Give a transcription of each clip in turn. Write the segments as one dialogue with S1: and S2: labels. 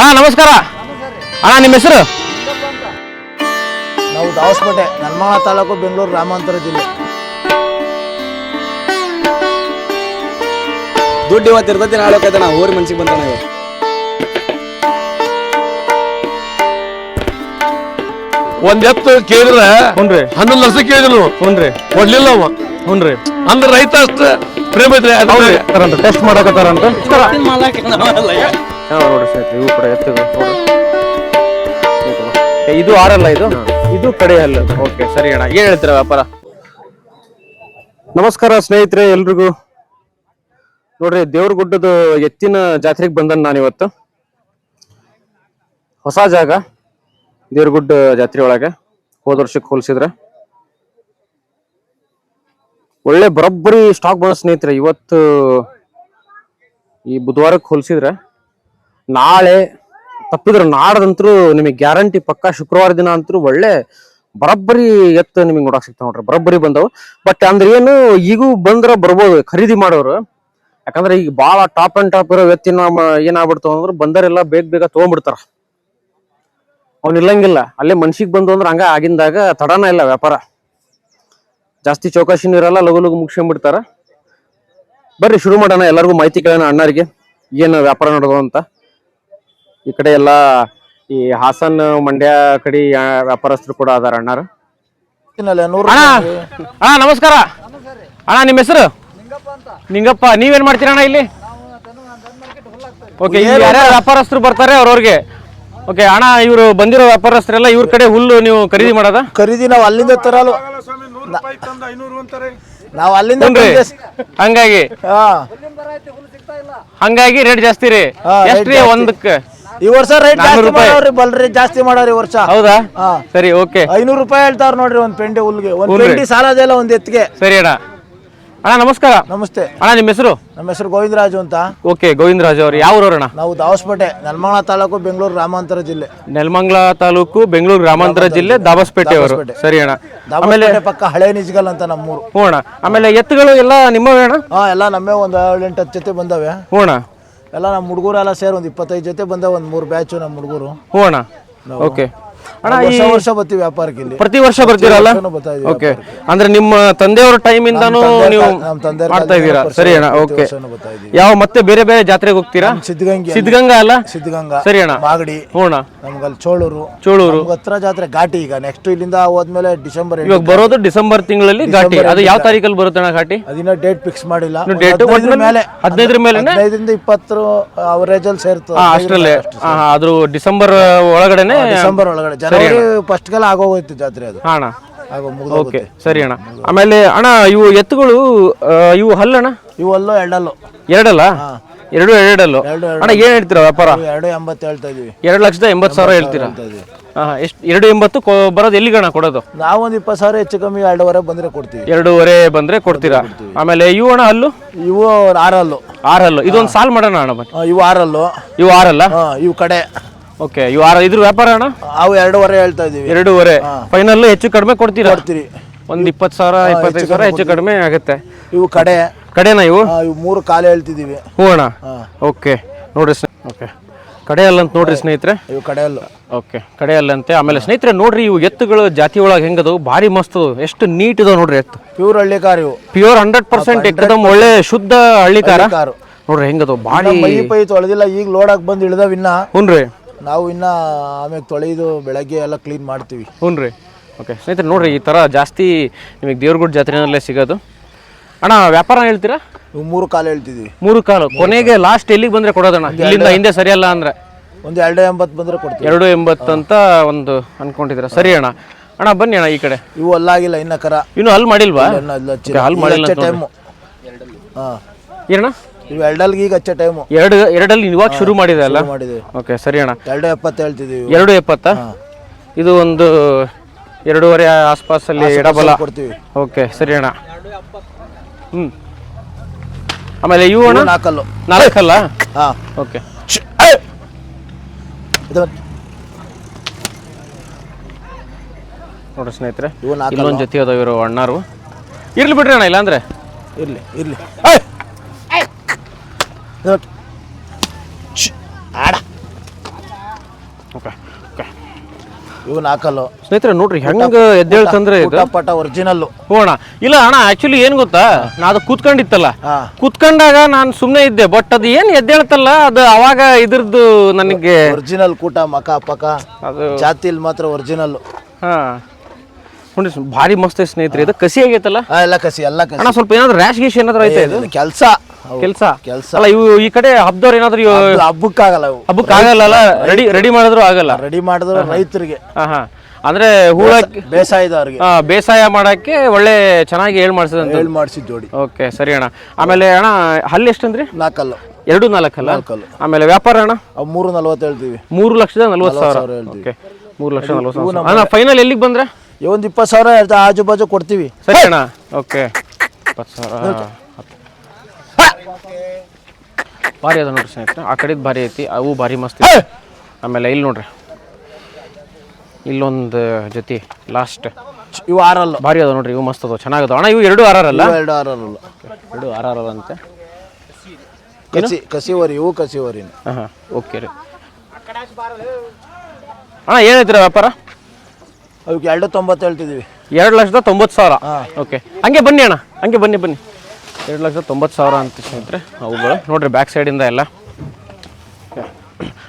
S1: ಅಣ್ಣ ನಮಸ್ಕಾರ. ಅಣ್ಣ ನಿಮ್ಮ ಹೆಸರು?
S2: ನಾವು ದಾವಸ್ಪೇಟೆ ನಲ್ಮಾಳ ತಾಲೂಕು ಬೆಂಗಳೂರು ಗ್ರಾಮಾಂತರ ಜಿಲ್ಲೆ.
S3: ದುಡ್ಡು ಇವತ್ತು ಇರ್ತೈತಿ ನಾಳೆ ಹೋಗ್ತೈತೆ ನಾವು ಊರಿ ಮನ್ಸಿಗೆ ಬಂದ ಇವತ್ತು.
S4: ಒಂದ್ ಎತ್ತು ಕೇಳಿದ್ರ
S1: ಹುನ್ರಿ.
S4: ಹನ್ನೊಂದು ಲಕ್ಷ ಕೇಳಿದ್ರು.
S1: ಹುನ್ರಿ.
S4: ಕೊಡ್ಲಿಲ್ಲ ಅವ.
S1: ಹುನ್ರಿ.
S4: ಅಂದ್ರೆ ರೈತ ಅಷ್ಟ ಪ್ರೇಮ ಐತ್ರಿ
S1: ಟೆಸ್ಟ್ ಮಾಡಕತ್ತಾರಂತ. ಟೆಸ್ಟ್ ಮಾಡಕತ್ತಾರಂತ ಯಾವ ನೋಡ್ರಿ ಸ್ನೇಹಿತರೆ ಇವು ಕೂಡ ಎತ್ತುಗಳು ನೋಡ್ರಿ ಇದು ಆರಲ್ಲ ಇದು? ಇದು ಕಡೆ ಅಲ್ಲ ಓಕೆ ಸರಿ ಅಣ್ಣ. ಏನ್ ಹೇಳ್ತೀರ ವ್ಯಾಪಾರ? ನಮಸ್ಕಾರ ಸ್ನೇಹಿತರೆ ಎಲ್ರಿಗೂ. ನೋಡ್ರಿ ದೇವ್ರ ಗುಡ್ಡದ ಎತ್ತಿನ ಜಾತ್ರೆಗೆ ಬಂದ ನಾನು ಇವತ್ತು ಹೊಸ ಜಾಗ ದೇವ್ರಗುಡ್ಡ ಜಾತ್ರೆ ಒಳಗೆ. ಹೋದ ವರ್ಷಕ್ಕೆ ಹೋಲಿಸಿದ್ರೆ. ಒಳ್ಳೆ ಬರೋಬ್ಬರಿ ಸ್ಟಾಕ್ ಬಂದ ಸ್ನೇಹಿತರೆ ಇವತ್ತು ಈ ಬುಧವಾರಕ್ಕೆ ಹೋಲಿಸಿದ್ರೆ ನಾಳೆ ತಪ್ಪಿದ್ರೆ ನಾಡದಂತರೂ ನಿಮಗೆ ಗ್ಯಾರಂಟಿ ಪಕ್ಕಾ ಶುಕ್ರವಾರ ದಿನ ಅಂತೂ ಒಳ್ಳೆ ಬರಬ್ಬರಿ ಎತ್ತು ನಿಮಗೆ ನೋಡಕ್ ಸಿಗ್ತಾವ ನೋಡ್ರಿ. ಬರಬ್ಬರಿ ಬಂದವು. ಬಟ್ ಅಂದ್ರೆ ಏನು, ಈಗೂ ಬಂದ್ರ ಬರ್ಬೋದು, ಖರೀದಿ ಮಾಡೋರು. ಯಾಕಂದ್ರೆ ಈಗ ಭಾಳ ಟಾಪ್ ಅಂಡ್ ಟಾಪ್ ಇರೋ ಎತ್ತಿನ ಏನಾಗ್ಬಿಡ್ತಾವ ಅಂದ್ರೆ ಬಂದರೆಲ್ಲ ಬೇಗ ಬೇಗ ತಗೊಂಡ್ಬಿಡ್ತಾರ. ಅವ್ನು ಇಲ್ಲಂಗಿಲ್ಲ. ಅಲ್ಲೇ ಮನ್ಸಿಗೆ ಬಂದು ಅಂದ್ರೆ ಹಂಗ ಆಗಿಂದಾಗ ತಡನ ಇಲ್ಲ ವ್ಯಾಪಾರ. ಜಾಸ್ತಿ ಚೌಕಾಶಿನೂ ಇರಲ್ಲ ಲಘು ಲಘು ಮುಗಿಸ್ಕೊಂಡ್ಬಿಡ್ತಾರ. ಬರ್ರಿ, ಶುರು ಮಾಡೋಣ. ಎಲ್ಲರಿಗೂ ಮಾಹಿತಿ ಕೇಳೋಣ ಅಣ್ಣರಿಗೆ. ಏನು ವ್ಯಾಪಾರ ನಡೆದು ಅಂತ. ಈ ಕಡೆ ಎಲ್ಲ ಈ ಹಾಸನ್ ಮಂಡ್ಯ ಕಡೆ ವ್ಯಾಪಾರಸ್ಥರು ಕೂಡ ಅದಾರ ಅಣ್ಣಾರು. ಅಣ್ಣ ಅಣ್ಣ ನಮಸ್ಕಾರ. ಅಣ್ಣ ನಿಮ್ಮ ಹೆಸರು? ನಿಂಗಪ್ಪ ನೀವೇನ್ ಮಾಡ್ತೀರಾ ಅಣ್ಣ ಇಲ್ಲಿ? ಓಕೆ ಯಾರ್ಯಾರು ವ್ಯಾಪಾರಸ್ಥರು ಬರ್ತಾರೆ ಅವ್ರವ್ರಿಗೆ. ಓಕೆ ಅಣ್ಣ ಇವರು ಬಂದಿರೋ ವ್ಯಾಪಾರಸ್ಥರೆಲ್ಲ ಇವ್ರ ಕಡೆ ಹುಲ್ಲು ನೀವು ಖರೀದಿ ಮಾಡೋದ?
S2: ಖರೀದಿ ನಾವು ಅಲ್ಲಿಂದ ತರಲು. ನಾವು ಅಲ್ಲಿಂದ
S1: ಹಂಗಾಗಿ? ಹಂಗಾಗಿ ರೇಟ್ ಜಾಸ್ತಿ ರೀ. ಎಷ್ಟ್ರಿ ಒಂದಕ್ಕೆ?
S2: ಈ ವರ್ಷ ರೇಟ್
S1: ನಾನ್ನೂರು
S2: ಜಾಸ್ತಿ
S1: ರೂಪಾಯಿ.
S2: ಮಾಡವ್ರಿ ಬಲ್ರಿ ಜಾಸ್ತಿ ಮಾಡೋರಿ ಈ ವರ್ಷ.
S1: ಹೌದಾ?
S2: ಹಾ.
S1: ಸರಿ ಓಕೆ.
S2: ಐನೂರು ರೂಪಾಯಿ ಹೇಳ್ತಾರ ನೋಡ್ರಿ ಒಂದ್ ಪೆಂಡೆ ಹುಲ್ಗೆ. ಒಂದ್
S1: ಸಾಲ
S2: ಪೆಂಡಿ ಸಾಲದೆಲ್ಲ ಒಂದ್ ಎತ್ತಿಗೆ
S1: ಸರಿ ಅಣ್ಣ. ಅಣ್ಣ ನಮಸ್ಕಾರ.
S2: ನಮಸ್ತೆ.
S1: ಅಣ್ಣ ನಿಮ್ಮ ಹೆಸರು?
S2: ನಮ್ಮ ಹೆಸರು ಗೋವಿಂದರಾಜು ಅಂತ.
S1: ಓಕೆ ಗೋವಿಂದರಾಜ್ ಅವ್ರು. ಯಾವ ಊರವ್ರಣ್ಣ
S2: ನಾವು ದಾವಸ್ಪೇಟೆ ನೆಲಮಂಗ್ಲ ತಾಲೂಕು ಬೆಂಗಳೂರು ಗ್ರಾಮಾಂತರ ಜಿಲ್ಲೆ.
S1: ನೆಲಮಂಗ್ಲ ತಾಲೂಕು ಬೆಂಗಳೂರು ಗ್ರಾಮಾಂತರ ಜಿಲ್ಲೆ ದಾಬಸ್ಪೇಟೆ ಅವರು.
S2: ದಾಬಸ್ಪೇಟೆ.
S1: ಸರಿ ಅಣ್ಣ.
S2: ಆಮೇಲೆ ಪಕ್ಕ ಹಳೆ ನಿಜಗಲ್ ಅಂತ ನಮ್ಮೂರು.
S1: ಹ್ಞೂ ಅಣ್ಣ. ಆಮೇಲೆ ಎತ್ತುಗಳು ಎಲ್ಲ ನಿಮ್ಮವೇ ಅಣ್ಣ?
S2: ಹಾ ಎಲ್ಲ ನಮ್ಮೇ ಒಂದ್ ಏಳು ಎಂಟು ಹತ್ತು ಜೊತೆ ಬಂದವೆ.
S1: ಹ್ಞೂ ಅಣ್ಣ.
S2: ಎಲ್ಲ ನಮ್ಮ ಹುಡುಗರೆಲ್ಲ ಸೇರಿ ಒಂದು ಇಪ್ಪತ್ತೈದು ಜೊತೆ ಬಂದ ಒಂದು ಮೂರು ಬ್ಯಾಚು ನಮ್ಮ ಹುಡುಗರು.
S1: ಹ್ಞೂ ಅಣ್ಣ? ಓಕೆ ಅಣ್ಣ ಈ
S2: ವರ್ಷ ವರ್ಷ ಬರ್ತೀವಿ ವ್ಯಾಪಾರಕ್ಕೆ ಇಲ್ಲಿ
S1: ಪ್ರತಿ ವರ್ಷ ಬರ್ತೀರಲ್ಲ?
S2: ವರ್ಷನೂ ಬರ್ತಾ ಇದೀವಿ
S1: ಓಕೆ ಅಂದ್ರೆ ನಿಮ್ಮ ತಂದೆಯವರ ಟೈಮ್ ಇಂದಾನು ನೀವು
S2: ನಮ್ಮ ತಂದೆ
S1: ಮಾಡ್ತಾ ಇದ್ದೀರಾ? ಸರಿ ಅಣ್ಣ ಓಕೆ
S2: ಬರ್ತಾ ಇದೀವಿ.
S1: ಯಾವ ಮತ್ತೆ ಬೇರೆ ಬೇರೆ ಜಾತ್ರೆಗೆ ಹೋಗ್ತೀರಾ?
S2: ಸಿದ್ಧಗಂಗೆ
S1: ಸಿದ್ಧಗಂಗಾ ಅಲ್ಲ?
S2: ಸಿದ್ಧಗಂಗಾ
S1: ಸರಿ ಅಣ್ಣ.
S2: ಮಾಗಡಿ.
S1: ಹ್ಞೂ ಅಣ್ಣ.
S2: ನಮ್ಗಲ್ಲಿ ಚೋಳೂರು.
S1: ಚೋಳೂರು.
S2: ನಮ್ಗ್ ಹತ್ರ ಜಾತ್ರೆ ಘಾಟಿ ಈಗ. ನೆಕ್ಸ್ಟ್ ಇಲ್ಲಿಂದ ಹೋದ್ಮೇಲೆ ಡಿಸೆಂಬರ್ ಎಂಟು.
S1: ಇವಾಗ ಬರೋದು ಡಿಸೆಂಬರ್ ತಿಂಗಳಲ್ಲಿ ಘಾಟಿ. ಅದು ಯಾವ ತಾರೀಕಲ್ಲಿ ಬರುತ್ತೆ ಅಣ್ಣ ಘಾಟಿ?
S2: ಅದಿನ್ನ ಡೇಟ್ ಫಿಕ್ಸ್ ಮಾಡಿಲ್ಲ.
S1: ಇನ್ನು
S2: ಒಂದು
S1: date
S2: ಹದಿನೈದ್ರ ಮೇಲೆ.
S1: ಹದಿನೈದ್ರ ಮೇಲೆನೆ?
S2: ಹದಿನೈದರಿಂದ ಇಪ್ಪತ್ತರ ಅವರೇಜ್ ಅಲ್ಲಿ ಸೇರ್ತದೆ
S1: ಹಾ ಅಷ್ಟರಲ್ಲೇ. ಹಾ ಡಿಸೆಂಬರ್ ಒಳಗಡೆನೆ
S2: ಡಿಸೆಂಬರ್ ಒಳಗಡೆ. ಜನವರಿ ಫಸ್ಟ್ಗೆಲ್ಲ ಆಗೋಗೋಯ್ತು ಜಾತ್ರೆ ಅದು.
S1: ಹಾ ಅಣ್ಣ.
S2: ಆಗೋ
S1: ಓಕೆ
S2: ಮುಗಿದೋಗುತ್ತೆ
S1: ಸರಿ ಅಣ್ಣ. ಆಮೇಲೆ ಅಣ್ಣ ಇವು ಎತ್ತುಗಳು ಆ, ಇವು ಹಲ್ಲಣ್ಣ?
S2: ಇವು ಅಲ್ಲೋ ಎರಡಲ್ಲೋ.
S1: ಎರಡಲ್ಲ? ಎರಡು ಎರಡಲ್ಲು?
S2: ಎರಡು ಎರಡು.
S1: ಅಣ್ಣ ಏನು ಹೇಳ್ತೀರಾ ವ್ಯಾಪಾರ?
S2: ಎರಡು ಎಂಬತ್ತು ಹೇಳ್ತಾ ಇದೀವಿ.
S1: ಎರಡು ಲಕ್ಷದ ಎಂಬತ್ತು ಸಾವಿರ ಹೇಳ್ತೀರಾ?
S2: ಹೇಳ್ತಾ ಇದೀವಿ.
S1: ಹಾ ಎಷ್ಟು ಎರಡು ಎಂಬತ್ತು ಕೊ- ಬರೋದು ಅಣ್ಣ ಕೊಡೋದು?
S2: ನಾವೊಂದು ಇಪ್ಪತ್ತು ಸಾವಿರ ಹೆಚ್ಚು ಕಮ್ಮಿ ಎರಡೂವರೆ ಬಂದ್ರೆ ಕೊಡ್ತೀವಿ.
S1: ಎರಡೂವರೆ ಬಂದ್ರೆ ಕೊಡ್ತೀರಾ? ಆಮೇಲೆ ಇವು ಅಣ್ಣ ಅಲ್ಲು
S2: ಇವು ಆರಲ್ಲು.
S1: ಆರು ಹಲ್ಲು ಇದೊಂದು ಸಾಲ್ ಮಾಡೋಣ ಅಣ್ಣ ಬನ್ನಿ.
S2: ಆ, ಇವು ಆರಲ್ಲು.
S1: ಇವು ಆರಲ್ಲ?
S2: ಹಾ ಇವು ಕಡೆ.
S1: ಓಕೆ ಇವು ಆರ ಇದ್ರ ವ್ಯಾಪಾರ ಅಣ್ಣ?
S2: ಅವು ಎರಡೂವರೆ ಹೇಳ್ತಾ ಇದೀವಿ.
S1: ಎರಡೂವರೆ. ಫೈನಲ್ ಹೆಚ್ಚು ಕಡಿಮೆ ಕೊಡ್ತೀರಾ?
S2: ಕೊಡ್ತೀರಿ.
S1: ಒಂದ್ ಇಪ್ಪತ್ತು ಸಾವಿರ ಇಪ್ಪತ್ತೈದು ಸಾವಿರ ಹೆಚ್ಚು ಕಡಿಮೆ ಆಗುತ್ತೆ.
S2: ಇವು ಕಡೆ.
S1: ಕಡೆನಾ ಇವು?
S2: ಆ, ಇವು ಮೂರು ಕಾಲು ಹೇಳ್ತಿದೀವಿ
S1: ಹ್ಞೂ ಅಣ್ಣ?
S2: ಹಾ.
S1: ಓಕೆ. ನೋಡ್ರಿ ಓಕೆ. ಕಡೆ ಅಲ್ಲ ಅಂತ ನೋಡ್ರಿ ಸ್ನೇಹಿತರೆ?
S2: ಇವು ಅಲ್ಲ
S1: ಓಕೆ. ಕಡೆ ಅಲ್ಲಂತೆ ಆಮೇಲೆ ಸ್ನೇಹಿತರೆ ನೋಡ್ರಿ ಇವು ಎತ್ತುಗಳು ಜಾತಿ ಒಳಗೆ ಹೆಂಗದವು? ಭಾರಿ ಮಸ್ತ್ ಅದಾವು. ಎಷ್ಟು ನೀಟ್ ಇದಾವ ನೋಡ್ರಿ ಎತ್ತು.
S2: ಪ್ಯೂರ್ ಹಳ್ಳಿ ಕಾರ್ ಇವು.
S1: ಪ್ಯೂರ್ ಹಂಡ್ರೆಡ್ ಪರ್ಸೆಂಟ್ ಎಕ್ಕದಮ್ ಒಳ್ಳೆ ಶುದ್ಧ ಹಳ್ಳಿ
S2: ಕಾರು?
S1: ನೋಡ್ರಿ ಹೆಂಗದವು? ಭಾರಿ
S2: ಮೈ ಪೈ ತೊಳೆದಿಲ್ಲ. ಈಗ ಲೋಡಾಕ್ ಬಂದು ಇಳ್ದವ್ ಇನ್ನ.
S1: ಹ್ಞೂನ್ರಿ
S2: ನಾವು ಇನ್ನ ಆಮೇಲೆ ತೊಳೆದು ಬೆಳಗ್ಗೆ ಎಲ್ಲ ಕ್ಲೀನ್ ಮಾಡ್ತೀವಿ.
S1: ಹ್ಞೂನ್ರಿ ಓಕೆ. ಸ್ನೇಹಿತರೆ ನೋಡ್ರಿ ಈ ಥರ ಜಾಸ್ತಿ ನಿಮಗೆ ದೇವ್ರಗುಡ್ ಜಾತ್ರೆನಲ್ಲೇ ಸಿಗೋದು? ಅಣ್ಣ ವ್ಯಾಪಾರ ಹೇಳ್ತೀರಾ?
S2: ಇವು ಮೂರು ಕಾಲು ಹೇಳ್ತಿದ್ವಿ.
S1: ಮೂರು ಕಾಲು. ಕೊನೆಗೆ ಲಾಸ್ಟ್ ಎಲ್ಲಿಗೆ ಬಂದ್ರೆ ಕೊಡೋದಣ್ಣ? ಇಲ್ಲಿಂದ ಹಿಂದೆ ಸರಿಯಲ್ಲ ಅಂದ್ರೆ?
S2: ಒಂದು ಎರಡು ಎಂಬತ್ತು ಬಂದ್ರೆ ಕೊಡ್ತೀವಿ.
S1: ಎರಡು ಎಂಬತ್ತು ಅಂತ ಒಂದು ಅನ್ಕೊಂಡಿದ್ದೀರಾ? ಸರಿ ಅಣ್ಣ. ಅಣ್ಣ ಬನ್ನಿ ಅಣ್ಣ ಈ ಕಡೆ.
S2: ಇವು ಅಲ್ಲಾಗಿಲ್ಲ ಇನ್ನ ಕರ.
S1: ಇನ್ನು ಅಲ್ಲಿ ಮಾಡಿಲ್ವಾ?
S2: ಈಗ
S1: ಮಾಡಿಲ್ಲ
S2: ಟೈಮು. ಹಾ.
S1: ಏನಣ್ಣ?
S2: ಇವು ಎರಡಲ್ಗೆ ಈಗ ಹಚ್ಚೋ ಟೈಮು.
S1: ಎರಡು ಎರಡಲ್ಲಿ ಇವಾಗ ಶುರು ಮಾಡಿದೆ ಅಲ್ಲ?
S2: ಮಾಡಿದ್ದೀವಿ
S1: ಓಕೆ ಸರಿ ಅಣ್ಣ.
S2: ಎರಡು ಎಪ್ಪತ್ತು ಹೇಳ್ತಿದ್ದೀವಿ
S1: ಎರಡು ಎಪ್ಪತ್ತ? ಇದು ಒಂದು ಎರಡೂವರೆ ಆಸ್ಪಾಸಲ್ಲಿ ಎಡಬಲ.
S2: ಕೊಡ್ತೀವಿ.
S1: ಓಕೆ ಸರಿ ಅಣ್ಣ. ಹ್ಞೂ ಆಮೇಲೆ ಇವು ಅಣ್ಣ?
S2: ನಾಲ್ಕಲ್ಲು.
S1: ನಾಲ್ಕಲ್ಲ?
S2: ಹಾ.
S1: ಓಕೆ.
S2: ಇದು
S1: ನೋಡ್ರಿ ಸ್ನೇಹಿತರೆ
S2: ಇವು
S1: ಇಲ್ಲೊಂದು ಜೊತೆ ಅದಾವ ಇವರು ಅಣ್ಣಾರು. ಇರ್ಲಿ ಬಿಡ್ರಿ ಅಣ್ಣ ಇಲ್ಲಾಂದ್ರೆ.
S2: ಇರ್ಲಿ ಇರ್ಲಿ. ಆಡ.
S1: ಓಕೆ.
S2: ಇವು ನಾಲ್ಕಲ್ಲು
S1: ಸ್ನೇಹಿತರೆ ನೋಡ್ರಿ ಹೆಂಗ ಎದ್ದೇಳ್ತಂದ್ರೆ ಇದು?
S2: ಪಟ
S1: ಒರಿಜಿನಲ್ ಅಣ್ಣ ಇಲ್ಲ ಅಣ್ಣ ಆಕ್ಚುಲಿ ಏನ್ ಗೊತ್ತಾ? ನಾ ಅದು ಕೂತ್ಕೊಂಡಿತ್ತಲ್ಲ. ಕೂತ್ಕೊಂಡಾಗ ನಾನು ಸುಮ್ಮನೆ ಇದ್ದೆ ಬಟ್ ಅದು ಏನ್ ಎದ್ದೇಳ್ತಲ್ಲ ಅದು ಅವಾಗ ಇದ್ರದ್ದು ನನಗೆ
S2: ಒರಿಜಿನಲ್ ಕೂಟ ಮಕ ಪಕ. ಜಾತಿಲ್ ಮಾತ್ರ ಒರಿಜಿನಲ್
S1: ಹಾ. ಸ್ವ- ಭಾರಿ ಮಸ್ತ್ ಐತೆ ಸ್ನೇಹಿತರೆ ಇದು. ಕಸಿ ಆಗೈತಲ್ಲ?
S2: ಎಲ್ಲ ಕಸಿ ಎಲ್ಲ ಕಸಿ.
S1: ಅಣ್ಣ ಸ್ವಲ್ಪ ಏನಾದ್ರು ರ್ಯಾಶ್ ಗೀಶ್ ಏನಾದ್ರು ಐತೆ ಇದು?
S2: ಕೆಲಸ.
S1: ಕೆಲಸ?
S2: ಕೆಲಸ.
S1: ಅಲ್ಲ ಇವು ಈ ಕಡೆ ಹಬ್ಬದವ್ರು ಏನಾದ್ರು ಇವು
S2: ಹಬ್ಬಕ್ಕಾಗಲ್ಲ
S1: ಹಬ್ಬಕ್ಕೆ ಆಗಲ್ಲ ರೆಡಿ ರೆಡಿ ಮಾಡಿದ್ರು ಆಗಲ್ಲ?
S2: ರೆಡಿ ಮಾಡಿದ್ರು ರೈತರಿಗೆ.
S1: ಹಾ ಹಾ ಅಂದ್ರೆ ಹೂಳ
S2: ಬೇಸಾಯದವ್ರಿಗೆ.
S1: ಆ, ಬೇಸಾಯ ಮಾಡಕ್ಕೆ ಒಳ್ಳೆ ಚೆನ್ನಾಗಿ ಹೇಳ್ ಮಾಡ್ಸಿದ್ರು ಅಂತ
S2: ಹೇಳ್ ಮಾಡ್ಸಿದ್ ಜೋಡಿ.
S1: ಓಕೆ ಸರಿ ಅಣ್ಣ. ಆಮೇಲೆ ಅಣ್ಣ ಹಲ್ಲಿ ಎಷ್ಟಂದ್ರಿ?
S2: ನಾಲ್ಕಲ್ಲು.
S1: ಎರಡು ನಾಲ್ಕಲ್ಲ?
S2: ನಾಲ್ಕಲ್ಲು.
S1: ಆಮೇಲೆ ವ್ಯಾಪಾರ ಅಣ್ಣ?
S2: ಅವು ಮೂರು ನಲ್ವತ್ತು ಹೇಳ್ತೀವಿ.
S1: ಮೂರು ಲಕ್ಷದ ನಲ್ವತ್ತು ಸಾವಿರ.
S2: ಸಾವಿರ ಹೇಳ್ತೀವಿ.
S1: ಓಕೆ ಮೂರು ಲಕ್ಷ ನಲ್ವತ್ತು ಸಾವಿರ. ಅಣ್ಣ ಫೈನಲ್ ಎಲ್ಲಿಗೆ ಬಂದ್ರೆ?
S2: ಈ ಒಂದು ಇಪ್ಪತ್ತು ಸಾವಿರ ಆಜು ಬಾಜು ಕೊಡ್ತೀವಿ.
S1: ಸರಿ ಅಣ್ಣ. ಓಕೆ. ಇಪ್ಪತ್ತು ಸಾವಿರ. ಭಾರಿ ಅದ ನೋಡ್ರಿ ಸ್ನೇಹಿತರೆ. ಆ ಕಡೆದು ಭಾರಿ ಐತಿ ಅವು ಭಾರಿ ಮಸ್ತ್ ಐತಿ. ಆಮೇಲೆ ಇಲ್ಲಿ ನೋಡ್ರಿ. ಇಲ್ಲೊಂದು ಜೊತೆ ಲಾಸ್ಟ್
S2: ಇವು ಆರಲ್ಲ.
S1: ಭಾರಿ ಅದ ನೋಡ್ರಿ ಇವು ಮಸ್ತ್ ಅದಾವ. ಚೆನ್ನಾಗದಾವ ಅಣ್ಣ ಇವು ಎರಡು ಆರ್ ಆರ್ ಅಲ್ಲ?
S2: ಇವು ಎರಡು ಆರಲ್ಲ
S1: ಎರಡು ಆರ್ ಆರ್ ಅಂತೆ.
S2: ಕಸಿ ಕಸಿವರಿ ಇವು ಕಸಿವರಿ
S1: ಹಾಂ ಹಾಂ ಓಕೆ ರೀ. ಅಣ್ಣ ಏನೈತಿ ವ್ಯಾಪಾರ?
S2: ಅವಕ್ಕೆ ಎರಡು ತೊಂಬತ್ತು ಹೇಳ್ತಿದ್ದೀವಿ.
S1: ಎರಡು ಲಕ್ಷದ ತೊಂಬತ್ತು ಸಾವಿರ. ಓಕೆ ಹಂಗೆ ಬನ್ನಿ ಅಣ್ಣ. ಹಂಗೆ ಬನ್ನಿ ಬನ್ನಿ. ಎರಡು ಲಕ್ಷದ ತೊಂಬತ್ತು ಸಾವಿರ ಅಂತ ಸ್ನೇಹಿತರೆ ಅವುಗಳು. ನೋಡಿರಿ ಬ್ಯಾಕ್ ಸೈಡಿಂದ ಎಲ್ಲ.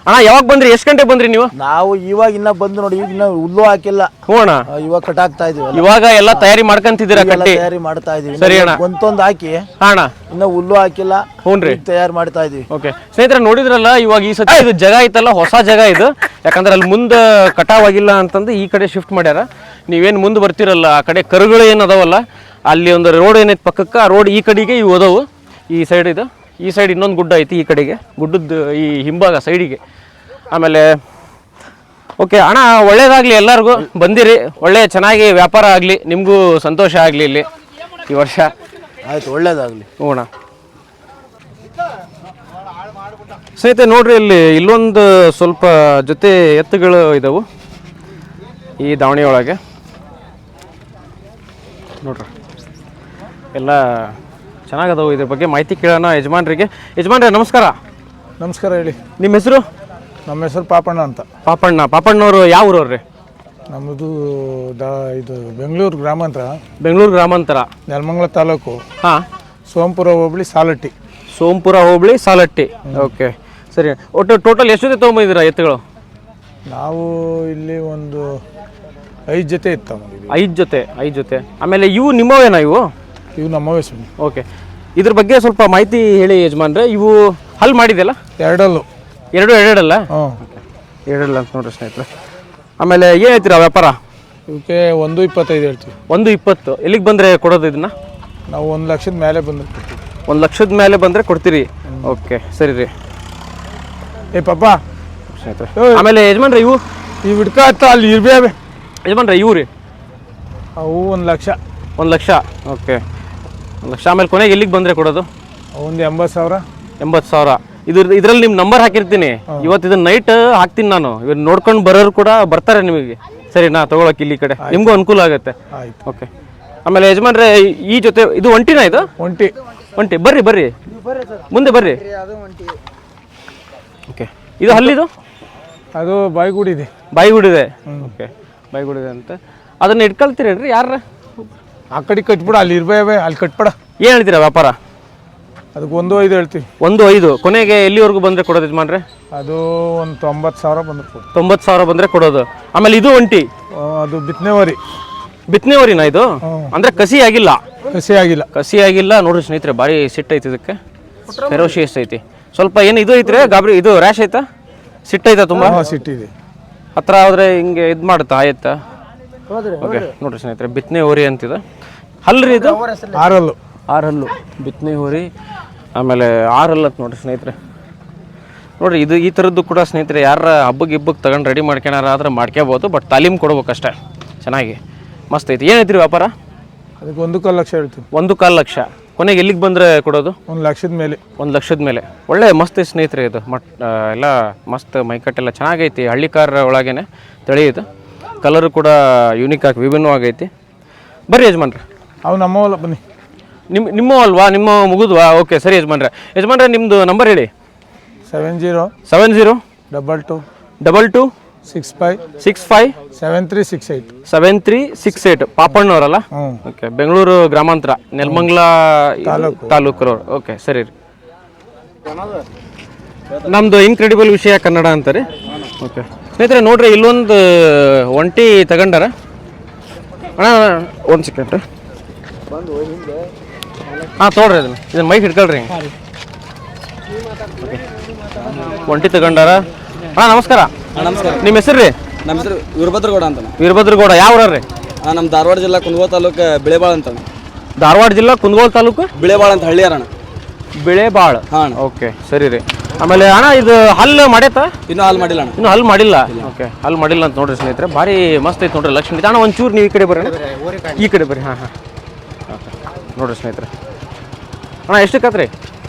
S1: ಅಣ್ಣ ಯಾವಾಗ ಬಂದ್ರಿ? ಎಷ್ಟು ಗಂಟೆ ಬಂದ್ರಿ ನೀವು?
S2: ನಾವು ಇವಾಗ ಇನ್ನ ಬಂದು ನೋಡಿ ಈಗ ಇನ್ನ ಹುಲ್ಲು ಹಾಕಿಲ್ಲ.
S1: ಹ್ಞೂ ಅಣ್ಣ.
S2: ಆ, ಇವಾಗ ಕಟಾಕ್ತಾ ಇದೀವಿ
S1: ಇವಾಗ ಎಲ್ಲ ತಯಾರಿ ಮಾಡ್ಕಂತಿದ್ದೀರಾ
S2: ಎಲ್ಲ
S1: ಕಟ್ಟಿ?
S2: ತಯಾರಿ ಮಾಡ್ತಾ ಇದೀವಿ.
S1: ಸರಿ ಅಣ್ಣ.
S2: ಒಂದೊಂದು ಹಾಕಿ
S1: ಹಾ ಅಣ್ಣ.
S2: ಇನ್ನ ಹುಲ್ಲು ಹಾಕಿಲ್ಲ.
S1: ಹ್ಞೂನ್ರಿ
S2: ತಯಾರು ಮಾಡ್ತಾ ಇದೀವಿ.
S1: ಓಕೆ. ಸ್ನೇಹಿತರೆ ನೋಡಿದ್ರಲ್ಲ ಇವಾಗ ಈ ಸತಿ ಇದು ಜಾಗ ಐತಲ್ಲ ಹೊಸ ಜಾಗ ಇದು. ಯಾಕಂದ್ರೆ ಅಲ್ಲಿ ಮುಂದೆ ಕಟಾವಾಗಿಲ್ಲ ಅಂತಂದು ಈ ಕಡೆ ಶಿಫ್ಟ್ ಮಾಡ್ಯಾರ. ನೀವೇನು ಮುಂದೆ ಬರ್ತಿರಲ್ಲ ಆ ಕಡೆ ಕರುಗಳು ಏನು ಅದಾವಲ್ಲ ಅಲ್ಲಿ ಒಂದು ರೋಡ್ ಏನೈತೆ ಪಕ್ಕಕ್ಕೆ ಆ ರೋಡ್ ಈ ಕಡೆಗೆ ಇವು ಅದಾವು. ಈ ಸೈಡ್ ಇದು. ಈ ಸೈಡ್ ಇನ್ನೊಂದು ಗುಡ್ಡ ಐತಿ ಈ ಕಡೆಗೆ. ಗುಡ್ಡದ ಈ ಹಿಂಭಾಗ ಸೈಡಿಗೆ ಆಮೇಲೆ ಓಕೆ ಅಣ್ಣ ಒಳ್ಳೇದಾಗಲಿ ಎಲ್ಲರಿಗೂ. ಬಂದಿರಿ. ಒಳ್ಳೆ ಚೆನ್ನಾಗಿ ವ್ಯಾಪಾರ ಆಗಲಿ. ನಿಮಗೂ ಸಂತೋಷ ಆಗಲಿ ಇಲ್ಲಿ ಈ ವರ್ಷ.
S2: ಆಯ್ತು ಒಳ್ಳೇದಾಗ್ಲಿ.
S1: ಅಣ್ಣ. ಸ್ನೇಹಿತರೆ ನೋಡ್ರಿ ಇಲ್ಲಿ ಇಲ್ಲೊಂದು ಸ್ವಲ್ಪ ಜೊತೆ ಎತ್ತುಗಳು ಇದಾವು ಈ ದಾವಣಿ ಒಳಗೆ. ನೋಡ್ರಿ. ಎಲ್ಲ ಚೆನ್ನಾಗದವು ಇದ್ರ ಬಗ್ಗೆ ಮಾಹಿತಿ ಕೇಳೋಣ ಯಜಮಾನ್ರಿಗೆ. ಯಜಮಾನ್ರೆ ನಮಸ್ಕಾರ.
S5: ನಮಸ್ಕಾರ ಹೇಳಿ.
S1: ನಿಮ್ಮ ಹೆಸರು?
S5: ನಮ್ಮ ಹೆಸರು ಪಾಪಣ್ಣ ಅಂತ.
S1: ಪಾಪಣ್ಣ. ಪಾಪಣ್ಣವರು ಯಾವ ಊರವ್ರಿ
S5: ನಮ್ಮದು ದ ಇದು ಬೆಂಗಳೂರು ಗ್ರಾಮಾಂತರ.
S1: ಬೆಂಗಳೂರು ಗ್ರಾಮಾಂತರ.
S5: ನೆಲಮಂಗಲ ತಾಲೂಕು.
S1: ಹಾಂ.
S5: ಸೋಂಪುರ ಹೋಬಳಿ ಸಾಲಟ್ಟಿ.
S1: ಸೋಂಪುರ ಹೋಬಳಿ ಸಾಲಟ್ಟಿ. ಓಕೆ. ಸರಿ. ಒಟ್ಟು ಟೋಟಲ್ ಎಷ್ಟು ಜೊತೆ ತೊಗೊಂಬಂದಿದ್ದೀರಾ ಎತ್ತುಗಳು?
S5: ನಾವು ಇಲ್ಲಿ ಒಂದು ಐದು ಜೊತೆ ಇತ್ತು
S1: ಐದು ಜೊತೆ ಐದು ಜೊತೆ. ಆಮೇಲೆ ಇವು ನಿಮ್ಮವೇನಾ ಇವು?
S5: ಇವು ನಮ್ಮವೇ ಸುಮ್ಮನೆ
S1: ಓಕೆ. ಇದ್ರ ಬಗ್ಗೆ ಸ್ವಲ್ಪ ಮಾಹಿತಿ ಹೇಳಿ ಯಜಮಾನ್ರೆ ಇವು ಹಲ್ ಮಾಡಿದೆಲ್ಲ
S5: ಎರಡಲ್ಲು.
S1: ಎರಡು ಎರಡಲ್ಲ? ಎರಡಲ್ಲ ಅಂತ ನೋಡ್ರಿ ಸ್ನೇಹಿತರೆ. ಆಮೇಲೆ ಏನು ಹೇಳ್ತೀರಾ ವ್ಯಾಪಾರ?
S5: ಇವಕ್ಕೆ ಒಂದು ಇಪ್ಪತ್ತೈದು ಹೇಳ್ತೀವಿ.
S1: ಒಂದು ಇಪ್ಪತ್ತು. ಎಲ್ಲಿಗೆ ಬಂದರೆ ಕೊಡೋದು ಇದನ್ನ?
S5: ನಾವು ಒಂದು ಲಕ್ಷದ ಮೇಲೆ ಬಂದು ಕೊಡ್ತೀವಿ.
S1: ಒಂದು ಲಕ್ಷದ ಮೇಲೆ ಬಂದರೆ ಕೊಡ್ತೀರಿ? ಓಕೆ ಸರಿ ರೀ.
S5: ಏ ಪಾಪ.
S1: ಸ್ನೇಹಿತರೆ. ಆಮೇಲೆ ಯಜಮಾನ್ರೆ ಇವು?
S5: ಇವು ಹಿಡ್ಕ ಹತ್ತ ಅಲ್ಲಿ ಇರ್ಬೇವೆ.
S1: ಯಜಮಾನ್ರೆ ಇವು ರೀ?
S5: ಅವು ಒಂದು ಲಕ್ಷ.
S1: ಒಂದು ಲಕ್ಷ. ಓಕೆ. ಒಂದು ಲಕ್ಷ. ಆಮೇಲೆ ಕೊನೆಗೆ ಎಲ್ಲಿಗೆ ಬಂದರೆ ಕೊಡೋದು?
S5: ಒಂದು ಎಂಬತ್ತು ಸಾವಿರ.
S1: ಎಂಬತ್ತು ಸಾವಿರ. ಇದ್ರ ಇದ್ರಲ್ಲಿ ನಿಮ್ಮ ನಂಬರ್ ಹಾಕಿರ್ತೀನಿ. ಇವತ್ತು ಇದನ್ನ ನೈಟ್ ಹಾಕ್ತೀನಿ ನಾನು. ಇವ್ರು ನೋಡ್ಕೊಂಡು ಬರೋರು ಕೂಡ ಬರ್ತಾರೆ ನಿಮಗೆ. ಸರಿ ನಾ ತಗೊಳಕ್ ಇಲ್ಲಿ ಈ ಕಡೆ. ನಿಮಗೂ ಅನುಕೂಲ ಆಗುತ್ತೆ. ಓಕೆ ಆಮೇಲೆ ಯಜಮಾನ್ರೆ ಈ ಜೊತೆ ಇದು ಒಂಟಿನ ಇದು?
S5: ಒಂಟಿ.
S1: ಒಂಟಿ. ಬರ್ರಿ ಬರ್ರಿ. ಮುಂದೆ ಬರ್ರಿ. ಓಕೆ ಇದು ಹಲ್ಲಿದು?
S5: ಅದು ಬಾಯಿಗೂಡಿದೆ.
S1: ಬಾಯಿಗೂಡಿದೆ. ಓಕೆ ಬಾಯಿಗೂಡಿದೆ ಅಂತ. ಅದನ್ನ ಇಟ್ಕೊಳ್ತೀರೇನ್ರಿ ಯಾರ
S5: ಆ ಕಡೆ ಕಟ್ಬಿಡ ಅಲ್ಲಿ ಇರ್ಬೇವೆ ಅಲ್ಲಿ ಕಟ್ಬಿಡ.
S1: ಏನು ಹೇಳ್ತೀರಾ ವ್ಯಾಪಾರ?
S5: ಅದಕ್ಕೆ ಒಂದು ಐದು ಹೇಳ್ತೀವಿ
S1: ಒಂದು ಐದು. ಕೊನೆಗೆ ಎಲ್ಲಿವರೆಗೂ ಬಂದರೆ ಕೊಡೋದು ಯಜಮಾನ್ರೆ?
S5: ಅದು ಒಂದು ತೊಂಬತ್ತು ಸಾವಿರ ಬಂದ್ರೆ ಕೊಡು.
S1: ತೊಂಬತ್ತು ಸಾವಿರ ಬಂದರೆ ಕೊಡೋದು. ಆಮೇಲೆ ಇದು ಒಂಟಿ?
S5: ಆ, ಅದು ಬಿತ್ತನೆವರಿ.
S1: ಬಿತ್ನೆವರಿನಾ ಇದು? ಅಂದ್ರೆ ಕಸಿ ಆಗಿಲ್ಲ?
S5: ಕಸಿ ಆಗಿಲ್ಲ.
S1: ಕಸಿ ಆಗಿಲ್ಲ. ನೋಡ್ರಿ ಸ್ನೇಹಿತರೆ ಬಾರಿ ಸಿಟ್ಟು ಐತೆ ಇದಕ್ಕೆ. ಫೆರೋಶಿಯಸ್ ಐತಿ. ಸ್ವಲ್ಪ ಏನು ಇದು ಐತ್ರಿ? ಗಾಬರಿ ಇದು ರ್ಯಾಶ್ ಐತಾ? ಸಿಟ್ಟು ಐತಾ ತುಂಬಾ?
S5: ಸಿಟ್ಟಿದೆ
S1: ಹತ್ರ ಹೋದ್ರೆ ಹಿಂಗೆ ಇದು ಮಾಡುತ್ತಾ ಆಯ್ತಾ ಓಕೆ ನೋಡ್ರಿ ಸ್ನೇಹಿತರೆ ಬಿತ್ತನೆ ಹೋರಿ ಅಂತಿದೆ. ಹಲ್ರಿ ಇದು?
S5: ಆರಲ್ಲು.
S1: ಆರು ಹಲ್ಲು ಬಿತ್ತನೆ ಹೋರಿ. ಆಮೇಲೆ ಆರು ಹಲ್ಲು ಅಂತ ನೋಡ್ರಿ ಸ್ನೇಹಿತರೆ. ನೋಡ್ರಿ ಇದು ಈ ಥರದ್ದು ಕೂಡ ಸ್ನೇಹಿತರೆ ಯಾರ ಹಬ್ಬಕ್ಕೆ ಇಬ್ಬಕ್ಕೆ ತಗೊಂಡು ರೆಡಿ ಮಾಡ್ಕೊಳಾರ ಆದ್ರೆ ಮಾಡ್ಕೋಬೋದು ಬಟ್ ತಾಲೀಮ್ ಕೊಡ್ಬೇಕಷ್ಟೇ. ಚೆನ್ನಾಗಿ. ಮಸ್ತ್ ಐತಿ. ಏನೈತ್ರಿ ವ್ಯಾಪಾರ?
S5: ಅದಕ್ಕೆ ಒಂದು ಕಾಲು ಲಕ್ಷ ಹೇಳ್ತೀವಿ.
S1: ಒಂದು ಕಾಲು ಲಕ್ಷ. ಕೊನೆಗೆ ಎಲ್ಲಿಗೆ ಬಂದರೆ ಕೊಡೋದು?
S5: ಒಂದು ಲಕ್ಷದ ಮೇಲೆ.
S1: ಒಂದು ಲಕ್ಷದ ಮೇಲೆ. ಒಳ್ಳೆ ಮಸ್ತ್ ಸ್ನೇಹಿತರೆ ಇದು. ಮಟ್ ಎಲ್ಲ ಮಸ್ತ್ ಮೈಕಟ್ಟೆಲ್ಲ ಚೆನ್ನಾಗೈತಿ. ಹಳ್ಳಿ ಕಾರ್ ಒಳಗೇನೆ ತಳಿ ಇದು. ಕಲರು ಕೂಡ ಯೂನಿಕ್ ಆಗಿ ವಿಭಿನ್ನವಾಗೈತಿ. ಬರ್ರಿ ಯಜಮಾನ್ರೆ.
S5: ಅವು ನಮ್ಮ ಬನ್ನಿ.
S1: ನಿಮ್ಮ ನಿಮ್ಮ ಅಲ್ವಾ ನಿಮ್ಮ ಮುಗಿದ್ವಾ? ಓಕೆ ಸರಿ ಯಜಮಾನ್ರೆ. ಯಜಮಾನ್ರೆ ನಿಮ್ಮದು ನಂಬರ್ ಹೇಳಿ.
S5: Seven zero
S1: seven zero
S5: double two
S1: double two
S5: six five
S1: six five
S5: seven three six eight
S1: seven three six eight ಪಾಪಣ್ಣವರಲ್ಲ?
S5: ಹ್ಞೂ
S1: ಓಕೆ ಬೆಂಗಳೂರು ಗ್ರಾಮಾಂತರ ನೆಲಮಂಗ್ಲ ತಾಲೂಕರವ್ರು. ಓಕೆ ಸರಿ ರೀ. ನಮ್ದು ಇನ್ಕ್ರೆಡಿಬಲ್ ವಿಷಯ ಕನ್ನಡ ಅಂತಾರೆ. ಓಕೆ ಸ್ನೇಹಿತರೆ ನೋಡ್ರಿ ಇಲ್ಲೊಂದು ಒಂಟಿ ತಗೊಂಡಾರ? ಅಣ್ಣ ಒಂದು ಸೆಕೆಂಡ್ ಹಾಂ ತೊಗೊಳ್ರಿ ಅದನ್ನ. ಇದನ್ನ ಮೈಕ್ ಹಿಡ್ಕೊಳ್ರಿ ಒಂಟಿ ತಗೊಂಡಾರ? ಹಾಂ ನಮಸ್ಕಾರ.
S3: ನಮಸ್ಕಾರ.
S1: ನಿಮ್ಮ ಹೆಸರು ರೀ?
S3: ನಮ್ಮ ಹೆಸರು ವೀರಭದ್ರಗೌಡ ಅಂತ
S1: ವೀರಭದ್ರಗೌಡ. ಯಾವ ರೀ?
S3: ನಮ್ಮ ಧಾರವಾಡ ಜಿಲ್ಲಾ ಕುಂದಗೋಳ ತಾಲೂಕು ಬಿಳೆಬಾಳ ಅಂತ
S1: ಧಾರವಾಡ ಜಿಲ್ಲಾ ಕುಂದಗೋಳ ತಾಲೂಕು?
S3: ಬಿಳೆಬಾಳ ಅಂತ ಹಳ್ಳಿ ಅಣ್ಣ.
S1: ಬಿಳೆಬಾಳ.
S3: ಹಾಂ
S1: ಓಕೆ ಸರಿ ರೀ. ಆಮೇಲೆ ಅಣ್ಣ ಇದು ಹಲ್ಲು ಮಾಡೈತ?
S3: ಇನ್ನೂ ಹಾಲು ಮಾಡಿಲ್ಲ ಅಣ್ಣ.
S1: ಇನ್ನು ಹಲ್ಲು ಮಾಡಿಲ್ಲ? ಓಕೆ ಹಲ್ಲು ಮಾಡಿಲ್ಲ ಅಂತ ನೋಡ್ರಿ ಸ್ನೇಹಿತರೆ. ಭಾರಿ ಮಸ್ತ್ ಐತೆ ನೋಡ್ರಿ ಲಕ್ಷ್ಮಿ ಅಣ್ಣ ಒಂಚೂರು ನೀವು ಈ ಕಡೆ ಬರ್ರಿ ಅಣ್ಣ. ಈ ಕಡೆ ಬರ್ರಿ ಹಾಂ ಹಾಂ. ನೋಡ್ರಿ ಸ್ನೇಹಿತರೆ. ಅಣ್ಣ ಎಷ್ಟಕ್ಕತ್ರಿ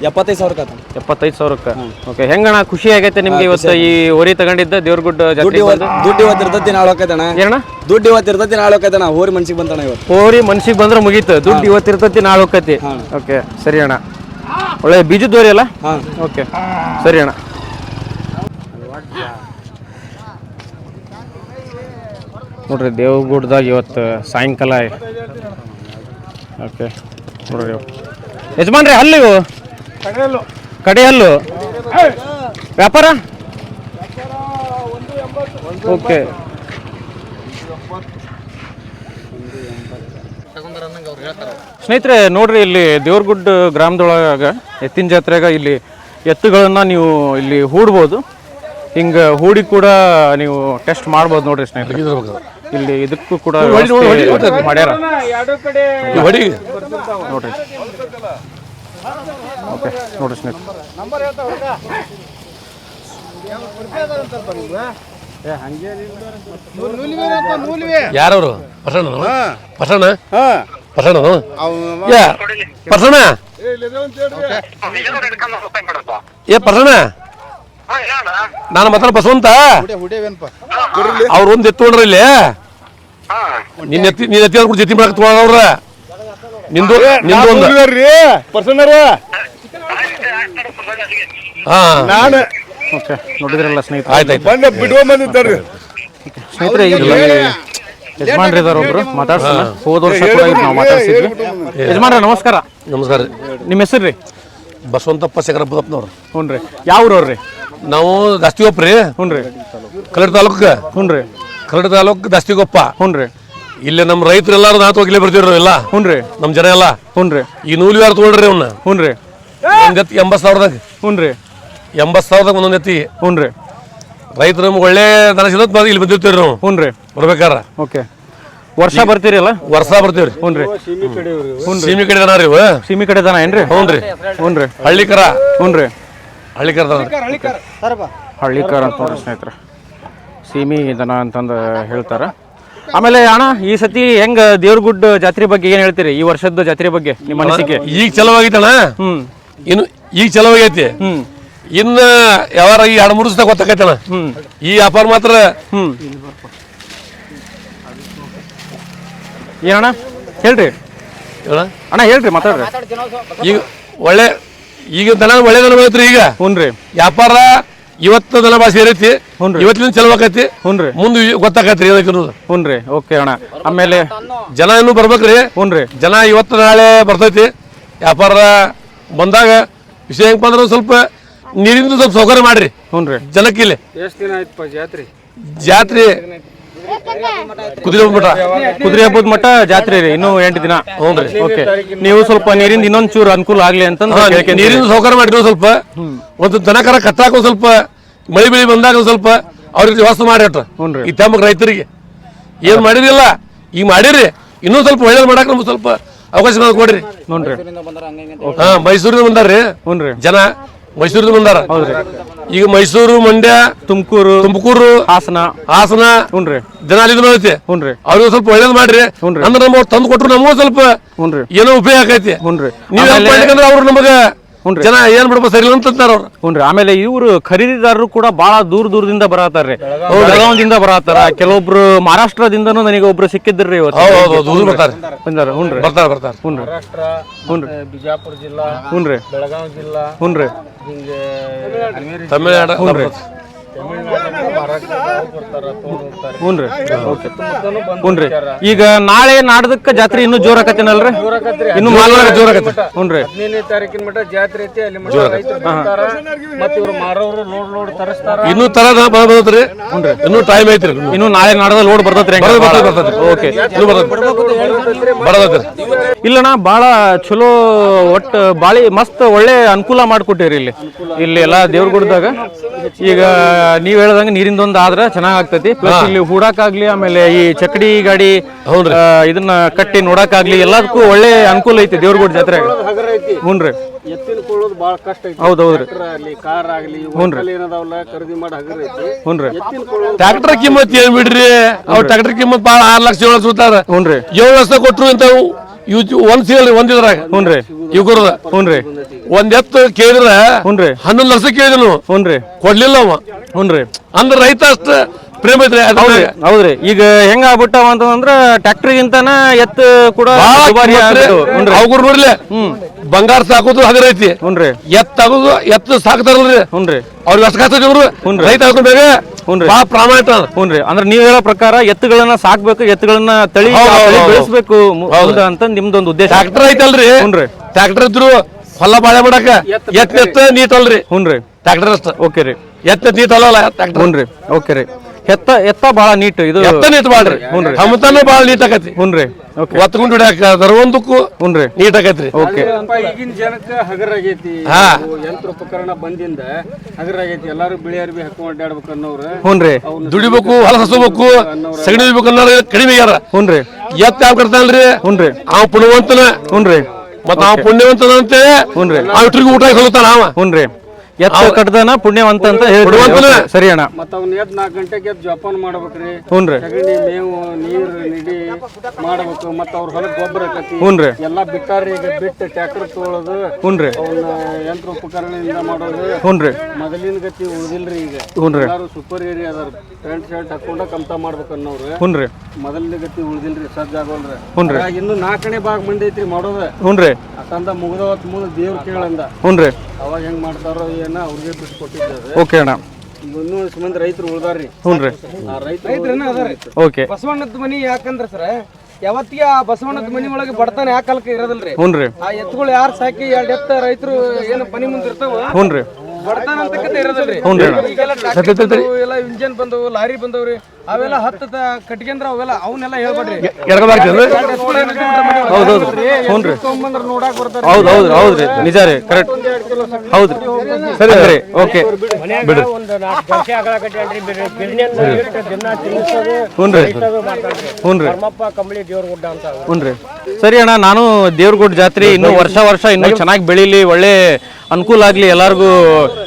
S3: ಎಪ್ಪತ್ತೈದು ಸಾವಿರ ಕಾತ
S1: ಎಪ್ಪತ್ತೈದು ಸಾವಿರಕ್ಕೆ? ಓಕೆ ಹೆಂಗಣ್ಣ ಖುಷಿ ಆಗೈತೆ ನಿಮ್ಗೆ ಇವತ್ತು ಈ ಹೊರಿ ತಗೊಂಡಿದ್ದ ದೇವ್ರ
S3: ದುಡ್ಡು
S1: ಜಾತ್ರೆ
S3: ಇವತ್ತು ದುಡ್ಡು ಇವತ್ತಿರ್ತತಿ ನಾಳೆ
S1: ಏನಣ್ಣ?
S3: ದುಡ್ಡು ಇವತ್ತು ಇರ್ತೈತಿ ನಾಳೆ ಹೋಗ್ತೈತಣ್ಣ ಹೋರಿ ಮನ್ಸಿಗೆ ಬಂತಣ್ಣ ಇವತ್ತು.
S1: ಹೋರಿ ಮನ್ಸಿಗೆ ಬಂದ್ರೆ ಮುಗೀತು. ದುಡ್ಡು ಇವತ್ತು ಇರ್ತೈತಿ ನಾಳೆ ಹೋಗ್ತೈತಿ. ಓಕೆ ಸರಿ ಅಣ್ಣ. ಒಳ್ಳೆ ಬೀಜದ ದೋರಿ ಅಲ್ಲ?
S3: ಹಾಂ.
S1: ಓಕೆ ಸರಿ ಅಣ್ಣ. ನೋಡ್ರಿ ದೇವಗುಡ್ದಾಗ ಇವತ್ತು ಸಾಯಂಕಾಲ. ಓಕೆ ನೋಡ್ರಿ. ಯಜಮಾನ್ರಿ ಹಲ್ಲು ಇವು? ಕಡೆ ಹಲ್ಲು ವ್ಯಾಪಾರ? ಓಕೆ ಸ್ನೇಹಿತರೆ ನೋಡ್ರಿ ಇಲ್ಲಿ ದೇವ್ರಗುಡ್ಡ ಗ್ರಾಮದೊಳಗ ಎತ್ತಿನ ಜಾತ್ರೆಗ ಇಲ್ಲಿ ಎತ್ತುಗಳನ್ನ ನೀವು ಇಲ್ಲಿ ಹೂಡ್ಬೋದು. ಹಿಂಗ ಹೂಡಿ ಕೂಡ ನೀವು ಟೆಸ್ಟ್ ಮಾಡ್ಬೋದು ನೋಡ್ರಿ ಸ್ನೇಹಿತರೆ. ಇಲ್ಲಿ ಇದಕ್ಕೂ ಕೂಡ ಮಾಡ್ಯಾರ. ನೋಡ್ರಿ. ಓಕೆ ನೋಡ್ರಿ ಸ್ನೇಹಿತರೆ.
S4: ಯಾರವರು? ಪಸಣ್ಣ ಪಸಣ ಪಸಣ ಏ ಪಸಣ ಏ ಪ್ರಸಣ್ಣ ನಾನು ಮಾತಾಡ ಬಸವಂತ? ಅವ್ರ ಒಂದು ಎತ್ತು ನೋಡ್ರಿ ಇಲ್ಲಿ. ನಿನ್ನ ಎತ್ತಿ ನಿನ್ನ ಎತ್ತಿ ಕೂಡ ಜೊತೆ ಮಾಡಕ್ ತಗೊಳವ್ರ ನಿಂದು ನಿಂದು ಒಂದು ಹಾ.
S1: ನಾನು ನೋಡಿದ್ರಲ್ಲ ಸ್ನೇಹಿತರೆ.
S4: ಆಯ್ತಾಯ್ತು
S5: ಬಂದ ಬಿಡುವ ಬಂದಿದ್ದಾರೆ
S1: ಸ್ನೇಹಿತರೆ ಯಜಮಾನ್ರಿ ಇದಾರೆ ಒಬ್ರು ಮಾತಾಡ್ಸಲ್ಲ ಹೋದ ವರ್ಷ ಕೂಡ ನಾವು ಮಾತಾಡ್ಸಿದ್ವಿ ಯಜಮಾನ್ರ ನಮಸ್ಕಾರ
S4: ನಮಸ್ಕಾರ ರೀ
S1: ನಿಮ್ಮ ಹೆಸರು ರೀ
S4: ಬಸವಂತಪ್ಪ ಶೇಖರ ಬುದಪ್ಪನವ್ರು
S1: ಹ್ಞೂ ರೀ ಯಾವ ಊರವ್ರಿ
S4: ನಾವು ದಾಸ್ತಿಗೊಪ್ಪ ರೀ
S1: ಹ್ಞೂ ರೀ
S4: ಕಲ್ಲಡ ತಾಲೂಕು
S1: ಹ್ಞೂ ರೀ
S4: ಕಲ್ಲಡ ತಾಲೂಕು ದಾಸ್ತಿಗೊಪ್ಪ
S1: ಹ್ಞೂ ರೀ
S4: ಇಲ್ಲಿ ನಮ್ಮ ರೈತರು ಎಲ್ಲಾರು ನಾ ತೋಗಿಲೇ ಬರ್ತಿದ್ರು ಎಲ್ಲ
S1: ಹ್ಞೂ ರೀ
S4: ನಮ್ಮ ಜನ ಎಲ್ಲ
S1: ಹ್ಞೂ ರೀ
S4: ಈ ನೂಲು ಯಾರು ತಗೊಳ್ರಿ ಅವನ್ನ
S1: ಹ್ಞೂ ರೀ
S4: ಒಂದು ಎತ್ತಿ ಎಂಬತ್ತು ಸಾವಿರದಾಗ
S1: ಹ್ಞೂ ರೀ
S4: ಎಂಬತ್ತು ಸಾವಿರದಾಗ ಒಂದೊಂದು ಎತ್ತಿ
S1: ಹ್ಞೂ ರೀ
S4: ರೈತರು ನಮ್ಗೆ ಒಳ್ಳೆ ದನ ಸಿಗುತ್ತೆ ಇಲ್ಲಿ ಬಂದಿರ್ತೀವಿ ನಾವು
S1: ಹ್ಞೂ ರೀ
S4: ಬರ್ಬೇಕಾರ
S1: ಓಕೆ. ವರ್ಷ ಬರ್ತೀರಲ್ಲ?
S4: ವರ್ಷ ಬರ್ತೀವ್ರಿ.
S1: ಹ್ಞೂ
S4: ಸೀಮಿ ಕಡೆ ದನ ರೀ ಇವು?
S1: ಸೀಮಿ ಕಡೆ ದನ ಏನ್ರಿ?
S4: ಹ್ಞೂ ರೀ.
S1: ಹ್ಞೂ ರೀ.
S4: ಹಳ್ಳಿಕರ?
S1: ಹ್ಞೂ ರೀ.
S4: ಹಳ್ಳಿ ಕರ ದನ
S1: ಹಳ್ಳಿಕಾರ ಅಂತ ನೋಡ್ರಿ ಸ್ನೇಹಿತರೆ. ಸೀಮಿ ದನ ಅಂತಂದು ಹೇಳ್ತಾರ. ಆಮೇಲೆ ಅಣ್ಣ ಈ ಸತಿ ಹೆಂಗ ದೇವ್ರಗುಡ್ಡ ಜಾತ್ರೆ ಬಗ್ಗೆ ಏನ್ ಹೇಳ್ತೀರಿ? ಈ ವರ್ಷದ ಜಾತ್ರೆ ಬಗ್ಗೆ ನಿಮ್ಮ ಅನಿಸಿಕೆ?
S4: ಈಗ ಚಲೋ ಆಗೈತಣ್ಣ
S1: ಹ್ಮ್.
S4: ಇನ್ನು ಈಗ ಚಲೋ ಆಗೈತಿ
S1: ಹ್ಮ್.
S4: ಇನ್ನ ಯಾವಾರ ಈ ಎರಡು ಮೂರು ದಿವಸ ಗೊತ್ತಾಗೈತಣ್ಣ ಈ ವ್ಯಾಪಾರ ಮಾತ್ರ
S1: ಹ್ಮ್. ಏನಣ್ಣ? ಹೇಳ್ರಿ.
S4: ಹೇಳ
S1: ಅಣ್ಣ ಹೇಳ್ರಿ ಮಾತಾಡ್ರಿ.
S4: ಈಗ ಒಳ್ಳೆ ಈಗ ದನ ಒಳ್ಳೆ ದನ ಬಂದೈತ್ರಿ ಈಗ.
S1: ಹ್ಞೂ
S4: ವ್ಯಾಪಾರ ಇವತ್ತು ದನ ಭಾಷೆ ಇರೈತಿ
S1: ಹ್ಞೂನ್ರಿ.
S4: ಇವತ್ತಿನ ಚಲೋ ಆಕೈತಿ.
S1: ಹ್ಞೂ ರೀ.
S4: ಮುಂದೆ ಗೊತ್ತಾಕೈತ್ರಿ
S1: ಅದಕ್ಕೆ ರೀ. ಓಕೆ ಅಣ್ಣ. ಆಮೇಲೆ
S4: ಜನ ಇನ್ನೂ ಬರ್ಬೇಕ್ರಿ.
S1: ಹ್ಞೂ ರೀ.
S4: ಜನ ಇವತ್ತು ನಾಳೆ ಬರ್ತೈತಿ. ವ್ಯಾಪಾರ ಬಂದಾಗ ವಿಷಯ ಹೆಂಗಪ್ಪ ಅಂದ್ರೆ ಸ್ವಲ್ಪ ನೀರಿಂದು ಸ್ವಲ್ಪ ಸೌಕರ್ಯ ಮಾಡ್ರಿ.
S1: ಹ್ಞೂ ರೀ.
S4: ಜನಕ್ಕೆ ಇಲ್ಲಿ.
S3: ಎಷ್ಟು ದಿನ ಆಯ್ತು ಜಾತ್ರೆ?
S4: ಜಾತ್ರೆ ಕುದುರೆ ಮಠ?
S1: ಕುದುರೆ ಹಬ್ಬದ ಮಠ ಜಾತ್ರೆ ರೀ ಇನ್ನೂ ಎಂಟು ದಿನ.
S4: ಹ್ಞೂನ್ರಿ
S1: ಓಕೆ. ನೀವು ಸ್ವಲ್ಪ ನೀರಿಂದ ಇನ್ನೊಂದ್ ಚೂರು ಅನುಕೂಲ ಆಗ್ಲಿ ಕೇಳ್ಕೊಂತೀನಿ.
S4: ನೀರಿನ ಸೌಕರ್ಯ ಮಾಡಿದ್ರು ಸ್ವಲ್ಪ. ಒಂದು ದನಕರ ಕಟ್ಟಾಕ ಸ್ವಲ್ಪ ಮಳಿ ಬೆಳಿ ಬಂದಾಗ ಸ್ವಲ್ಪ ಅವ್ರಿಗೆ ವ್ಯವಸ್ಥೆ ಮಾಡಿ ಅಟ್ಟ
S1: ಹ್ಞೂನ್ರಿ.
S4: ಈ ತಮ್ಮ ರೈತರಿಗೆ. ಏನ್ ಮಾಡಿರಿಲ್ಲ ಈಗ ಮಾಡಿರಿ. ಇನ್ನೂ ಸ್ವಲ್ಪ ಒಳ್ಳೇದು ಮಾಡಕ್ ನಮ್ಗೆ ಸ್ವಲ್ಪ ಅವಕಾಶ ಕೊಡ್ರಿ.
S1: ನೋಡ್ರಿ
S4: ಹಾ ಮೈಸೂರಿಂದ ಬಂದಾರ್ರಿ.
S1: ಹ್ಞೂ ರೀ.
S4: ಜನ ಮೈಸೂರಿಂದ ಬಂದಾರ ಈಗ ಮೈಸೂರು ಮಂಡ್ಯ
S1: ತುಮಕೂರು
S4: ತುಮಕೂರು
S1: ಹಾಸನ.
S4: ಹಾಸನ
S1: ಹುನ್ರಿ.
S4: ಜನ ಅಲ್ಲಿ ಐತಿ
S1: ಹುನ್ರಿ.
S4: ಅವ್ರಿಗೆ ಸ್ವಲ್ಪ ಒಳ್ಳೇದು ಮಾಡ್ರಿ. ಅಂದ್ರೆ ನಮ್ಗೆ ತಂದು ಕೊಟ್ರು ನಮಗೂ ಸ್ವಲ್ಪ ಏನೋ ಉಪಯೋಗ ಆಕೈತಿ.
S1: ಹುನ್ರಿ.
S4: ನೀವ್ ಅವ್ರು ನಮಗೆ
S1: ಹ್ಞೂನ್ರಿ.
S4: ಜನ ಏನ್ ಬಿಡಪ್ಪ ಸರಿ ಇಲ್ಲ ಅಂತಾರ ಅವ್ರು.
S1: ಹ್ಞೂ ರೀ ಆಮೇಲೆ ಇವರು ಖರೀದಿದಾರರು ಕೂಡ ಬಹಳ ದೂರ ದೂರದಿಂದ ಬರತ್ತಾರ್ರಿ ಬೆಳಗಾವಿಯಿಂದ ಬರತ್ತಾರ ಕೆಲವೊಬ್ರು ಮಹಾರಾಷ್ಟ್ರದಿಂದನೂ ನನಗೆ ಒಬ್ರು ಸಿಕ್ಕಿದ್ರಿ ಇವತ್ತು.
S4: ಹೌದು ಹೌದು ಹೌದು ದೂರ ಬರ್ತಾರೆ.
S1: ಬಂದಾರ ಹ್ಞೂ ರೀ
S4: ಬರ್ತಾರೆ ಬರ್ತಾರೆ.
S1: ಹ್ಞೂ ರೀ ಹ್ಞೂ ರೀ
S2: ಬಿಜಾಪುರ ಜಿಲ್ಲಾ
S1: ಹ್ಞೂ ರೀ
S2: ಬೆಳಗಾವಿ ಜಿಲ್ಲಾ
S1: ಹ್ಞೂ ರೀ
S2: ಹಿಂಗೆ
S4: ತಮಿಳ್ನಾಡು
S1: ಹ್ಞೂ ರೀ ಈಗ ನಾಳೆ ನಾಡ್ದಕ್ಕ ಜಾತ್ರೆ ಇನ್ನೂ ಜೋರ್ ಆಕತ್ತೇನಲ್ರಿ? ಇನ್ನು ಮಾಲ್ನಾಗ ಜೋರ್ ಆಗತ್ತೆ ಹ್ಞೂನ್ರಿ.
S3: ಹದಿನೈದನೇ ತಾರೀಕಿನ ಮಟ್ಟ ಜಾತ್ರೆ ಐತಿ ಅಲ್ಲಿ ಮಟ್ಟ ರೈತರು ಬರ್ತಾರ ಮತ್ತೆ ಇವ್ರು ಮಾರೋರು ಲೋಡ್ ಲೋಡ್ ತರಿಸ್ತಾರ.
S4: ಇನ್ನೂ ತರ ಬಂದ್ರಿ ಇನ್ನೂ ಟೈಮ್ ಐತ್ರಿ. ಇನ್ನು
S1: ನಾಳೆ ನಾಡ್ದ ಲೋಡ್ ಬರ್ತೈತ್ರಿ
S4: ಬರ್ತೈತ್ರಿ ಬರ್ತೈತಿ, ಬರ್ತೈತಿ.
S1: ಓಕೆ.
S4: ಇನ್ನೂ ಬರ್ತೈತಿ. ಬರ್ತೈತಿ.
S1: ಇಲ್ಲಣ್ಣ ಭಾಳ ಚಲೋ ಒಟ್ಟು ಬಾಳಿ ಮಸ್ತ್ ಒಳ್ಳೆ ಅನುಕೂಲ ಮಾಡಿಕೊಟ್ಟಿರಿ ಇಲ್ಲಿ. ಇಲ್ಲಿ ಎಲ್ಲ ದೇವ್ರ ಗುಡ್ದಾಗ ಈಗ ನೀವ್ ಹೇಳ್ದಂಗೆ ನೀರಿಂದ ಒಂದು ಆದ್ರೆ ಚೆನ್ನಾಗ್ ಆಗ್ತೈತಿ. ಪ್ಲಸ್ ಇಲ್ಲಿ ಹೂಡಕ್ಕಾಗ್ಲಿ ಆಮೇಲೆ ಈ ಚಕಡಿ ಗಾಡಿ ಆ, ಇದನ್ನ ಕಟ್ಟಿ ನೋಡಕ್ಕಾಗ್ಲಿ ಎಲ್ಲದಕ್ಕೂ ಒಳ್ಳೆ ಅನುಕೂಲ ಐತಿ ದೇವ್ರಗುಡ್ ಜಾತ್ರೆ
S3: ಹಗರ ಹ್ಞೂ
S1: ಹ್ಞೂನ್ರಿ
S3: ಎತ್ತಿನ ಕೊಳ್ಳೋದು ಬಹಳ ಕಷ್ಟ ಐತಿ.
S1: ಹೌದು
S3: ಟ್ರ್ಯಾಕ್ಟರ್ ಆಗ್ಲಿ ಕಾರ್ ಆಗ್ಲಿ ಏನದಾವಲ್ಲ ಖರೀದಿ ಮಾಡಿ ಹಗರ ಐತಿ.
S1: ಹ್ಞೂನ್ರಿ
S3: ಎತ್ತಿನ ಕೊಳ್ಳೋದು
S4: ಟ್ರ್ಯಾಕ್ಟರ್ ಕಿಮ್ಮತ್ ಏನ್ ಬಿಡ್ರಿ? ಅವ್ರು ಟ್ರ್ಯಾಕ್ಟರ್ ಕಿಮ್ಮತ್ ಭಾಳ ಆರು ಲಕ್ಷ ಏಳು ಲಕ್ಷ ಸುತ್ತಾರ
S1: ಹ್ಞೂನ್ರಿ
S4: ಏಳು ಲಕ್ಷ ಕೊಟ್ರು ಅಂತ ಇವ್ ಒಂದ್ ಸಿಗಲ್ರಿ ಒಂದ್ ಇದ್ರಾಗ.
S1: ರೀ.
S4: ಇವ್ರದ
S1: ಹುನ್ರಿ
S4: ಒಂದ್ ಎತ್ತು ಕೇಳಿದ್ರ
S1: ಹ್ಞೂನ್ರಿ
S4: ಹನ್ನೊಂದು ಲಕ್ಷ ಕೇಳಿದ್ನು
S1: ಹುನ್ರಿ
S4: ಕೊಡ್ಲಿಲ್ಲ ಅವ.
S1: ಹುನ್ರಿ
S4: ಅಂದ್ರೆ ರೈತ ಅಷ್ಟ ಪ್ರೇಮ ಐತ್ರಿ ಅದ್ರ ಮ್ಯಾಗ.
S1: ಹೌದ್ರಿ. ಈಗ ಹೆಂಗ ಆಗ್ಬಿಟ್ಟಾವ ಅಂತಂದ್ರ ಟ್ರ್ಯಾಕ್ಟರ್ಗಿಂತನ ಎತ್ತು ಕೂಡ
S4: ಭಾಳ
S1: ದುಬಾರಿ
S4: ಕಿಮ್ಮತ್ರಿ.
S1: ಆಗ್ಬಿಟ್ಟು. ಹ್ಞೂನ್ರಿ
S4: ಅವ್ಗುರ್ ನೋಡ್ಲಿ. ಬಂಗಾರ ಸಾಕೋದು ಹಗರ ಐತಿ.
S1: ಹುನ್ರಿ.
S4: ಎತ್ ಆಗೋದು ಎತ್ತ ಸಾಕ್ತಾರಲ್ರಿ.
S1: ಹುನ್ರಿ.
S4: ಅವ್ರಿಗೆ ಅಷ್ಟು ಕಷ್ಟ ಹುನ್ರಿ. ರೈತ ಹಾಕೊಂಡಾಗ
S1: ಹುನ್ರಿ.
S4: ಭಾಳ ಪ್ರಾಮಾಣಿಕ.
S1: ಹುನ್ರಿ. ಅಂದ್ರೆ ನೀವ್ ಹೇಳೋ ಪ್ರಕಾರ ಎತ್ತುಗಳನ್ನ ಸಾಕ್ಬೇಕು ಎತ್ತುಗಳನ್ನ ತಳಿ
S4: ಹೌದ್ ಹೌದ್
S1: ತಳಿ
S4: ಹೌದ್.
S1: ಬೆಳೆಸ್ಬೇಕು. ಮು- ಮುಂದ ಅಂತ ನಿಮ್ದೊಂದು ಉದ್ದೇಶ.
S4: ಟ್ರ್ಯಾಕ್ಟರ್ ಐತಲ್ರಿ.
S1: ಹುನ್ರಿ.
S4: ಟ್ರ್ಯಾಕ್ಟರ್ ಇದ್ರು ಹೊಲ ಬಾಳೆ ಬಿಡಕ ಎತ್ತ ಎತ್ತ ನೀಟ್ ಅಲ್ರಿ.
S1: ಹುನ್ರಿ.
S4: ಟ್ರ್ಯಾಕ್ಟರ್ ಅಷ್ಟ.
S1: ಓಕೆ ರೀ.
S4: ಎತ್ತ ನೀಟ್ ಅಲ್ಲ ಟ್ರ್ಯಾಕ್ಟರ್
S1: ಹುನ್ರಿ. ಓಕೆ ರೀ. ಎತ್ತ ಎತ್ತ ಬಹಳ ನೀಟ್ ಇದು.
S4: ಎತ್ತ ನೀಟ್ ಬಾಳ್ರಿ. ಹುನ್ರಿ ಹಮತನ ಭಾಳ ನೀಟ್ ಆಕತಿ
S1: ಹುನ್ರಿ ಓಕೆ.
S4: ಒತ್ಕೊಂಡು ಹಿಡಿಯಾಕ ಒಂದಕ್ಕೂ
S1: ಹ್ಞೂನ್ರಿ
S4: ನೀಟ್ ಆಕೈತ್ರಿ.
S1: ಓಕೆ.
S3: ಈಗಿನ ಜನಕ್ಕೆ ಹಗರಾಗೈತಿ
S4: ಹಾ.
S3: ಇವು ಬಂದಿಂದ ಹಗರಾಗೈತಿ ಎಲ್ಲಾರು ಬಿಳಿ ಅರ್ಬಿ ಹಾಕೊಂಡ್ ಅಡ್ಡಾಡ್ಬೇಕು ಅನ್ನೋರು
S1: ಹ್ಞೂನ್ರಿ
S4: ದುಡಿಬೇಕು ಹೊಲ ಹಸಬೇಕು ಸಗಣಿ ಹೊಡಿಬೇಕು ಅನ್ನೋರು ಕಡಿಮೆ ಆಗ್ಯಾರ.
S1: ಹ್ಞೂನ್ರಿ
S4: ಎತ್ತ ಯಾವ ಕಟ್ತಾನ್ರಿ
S1: ಹ್ಞೂನ್ರಿ
S4: ಆ ಪುಣ್ಯವಂತನ.
S1: ಹ್ಞೂನ್ರಿ
S4: ಮತ್ತ ಆ ಪುಣ್ಯವಂತನ ಅಂತ
S1: ಹುನ್ರಿ
S4: ಆ ಇಟ್ರಿಗೆ ಊಟ ಹೋಗ್ತಾನ ಅವ?
S1: ಹ್ಞೂನ್ರಿ ಎತ್ತ ಕಟ್ಟದನ ಪುಣ್ಯವಂತ ಅಂತ ಹೇಳಿ ಸರಿ ಅಣ್ಣ.
S3: ಮತ್ತ ಅವ್ನ ಎದ್ ನಾಲ್ಕು ಗಂಟೆಗೆ ಎದ್ದು ಜೋಪಾನ ಮಾಡ್ಬೇಕ್ರಿ.
S1: ಹ್ಞೂನ್ರಿ
S3: ಸಗಣಿ ಮೇವು ನೀರು ನಿಡಿ ಮಾಡ್ಬೇಕು. ಮತ್ತ ಅವ್ರ ಹೊಲಕ್ಕೆ ಗೊಬ್ಬರ ಆಕತಿ
S1: ಹ್ಞೂನ್ರಿ
S3: ಎಲ್ಲಾ ಬಿಟ್ಟಾರಿ ಈಗ ಬಿಟ್ಟು ಟ್ರ್ಯಾಕ್ಟರ್ ತೊಗೊಳೋದು.
S1: ಹ್ಞೂನ್ರಿ
S3: ಅವನ್ನ ಯಂತ್ರ ಉಪಕರಣದಿಂದ ಮಾಡೋದು.
S1: ಹ್ಞೂನ್ರಿ
S3: ಮೊದಲಿನ ಗತಿ ಉಳಿದಿಲ್ರಿ ಈಗ.
S1: ಹ್ಞೂನ್ರಿ
S3: ಎಲ್ಲಾರು ಸೂಪರ್ ಏರಿಯಾ ಅದಾರ. ಪ್ಯಾಂಟ್ ಶರ್ಟ್ ಹಾಕೊಂಡ ಕಮ್ತ ಮಾಡ್ಬೇಕು ಅನ್ನೋರು.
S1: ಹ್ಞೂನ್ರಿ
S3: ಮೊದಲಿನ ಗತಿ ಉಳಿದಿಲ್ರಿ ಸಜ್ಜ ಆಗೋಲ್ರಿ.
S1: ಹ್ಞೂನ್ರಿ.
S3: ಇನ್ನು ನಾಲ್ಕನೇ ಭಾಗ ಮಂದಿ ಐತ್ರಿ ಹುನ್ರಿ
S1: ಹ್ಞೂನ್ರಿ
S3: ಅತಂದ ಮುಗ್ದವತ್ ಮುಂದೆ ದೇವ್ರ ಕೇಳಂದ.
S1: ಹ್ಞೂನ್ರಿ
S3: ಅವಾಗ ಹೆಂಗ್ ಮಾಡ್ತಾರೋ ಅವ್ರಿಗೆ
S1: ಓಕೆ ಅಣ್ಣ.
S3: ಇನ್ನೂ ರೈತರು ಉಳ್ದಾರ್ರಿ.
S1: ಹುನ್ರಿ
S3: ಆ ರೈತರು ಅದಾರಿ
S1: ಓಕೆ.
S6: ಬಸವಣ್ಣದ ಮನಿ ಯಾಕಂದ್ರ ಸರ ಯಾವತ್ತಿಗೆ ಆ ಬಸವಣ್ಣದ ಮನಿ ಒಳಗೆ ಬಡತನ ಯಾಕೆ ಕಾಲಕ್ಕೆ ಇರೋದಿಲ್ರಿ.
S1: ಹ್ಞೂನ್ರಿ
S6: ಆ ಎತ್ತುಗಳು ಯಾರು ಸಾಕಿ ಎರಡು ಎತ್ತ ರೈತರು ಏನು ಮನಿ ಮುಂದೆ ಇರ್ತಾವ
S1: ಹ್ಞೂನ್ರಿ
S6: ಬಡತನ ಅಂತಕ್ಕಂತ ಇರೋದಿಲ್ರಿ.
S1: ಹ್ಞೂನ್ರಿ
S6: ಈಗೆಲ್ಲ ಟ್ರ್ಯಾಕ್ಟರ್ ಬಂದವು, ಎಲ್ಲ ಇಂಜನ್ ಬಂದವು ಲಾರಿ ಬಂದವ್ರಿ ಅವೆಲ್ಲ ಹತ್ತು ಕಟ್ಗೆಂದ್ರ ಅವೆಲ್ಲ ಅವನ್ನೆಲ್ಲ ಹೇಳ್ಬೇಡ್ರಿ.
S4: ಎಡಗದಾಗ್ತದೆ
S1: ಹೌದೌದು ಹ್ಞೂನ್ರಿ
S6: ತಗೊಂಬಂದ್ರ ನೋಡಾಕ್ ಬರ್ತಾರೆ
S1: ಹೌದು ಹೌದು ಹೌದ್ರಿ ನಿಜ ರೀ ಕರೆಕ್ಟ್ ಹೌದ್ರಿ. ಸರಿ ಸರಿ. ಓಕೆ. ಬಿಡ್ರಿ. ರೀ. ಹ್ಞೂ ರೀ. ಸರಿ ಅಣ್ಣ ನಾನು ದೇವ್ರಗುಡ್ ಜಾತ್ರೆ ಇನ್ನು ವರ್ಷ ವರ್ಷ ಇನ್ನೂ ಚೆನ್ನಾಗಿ ಬೆಳೀಲಿ ಒಳ್ಳೆ ಅನುಕೂಲ ಆಗ್ಲಿ ಎಲ್ಲಾರ್ಗೂ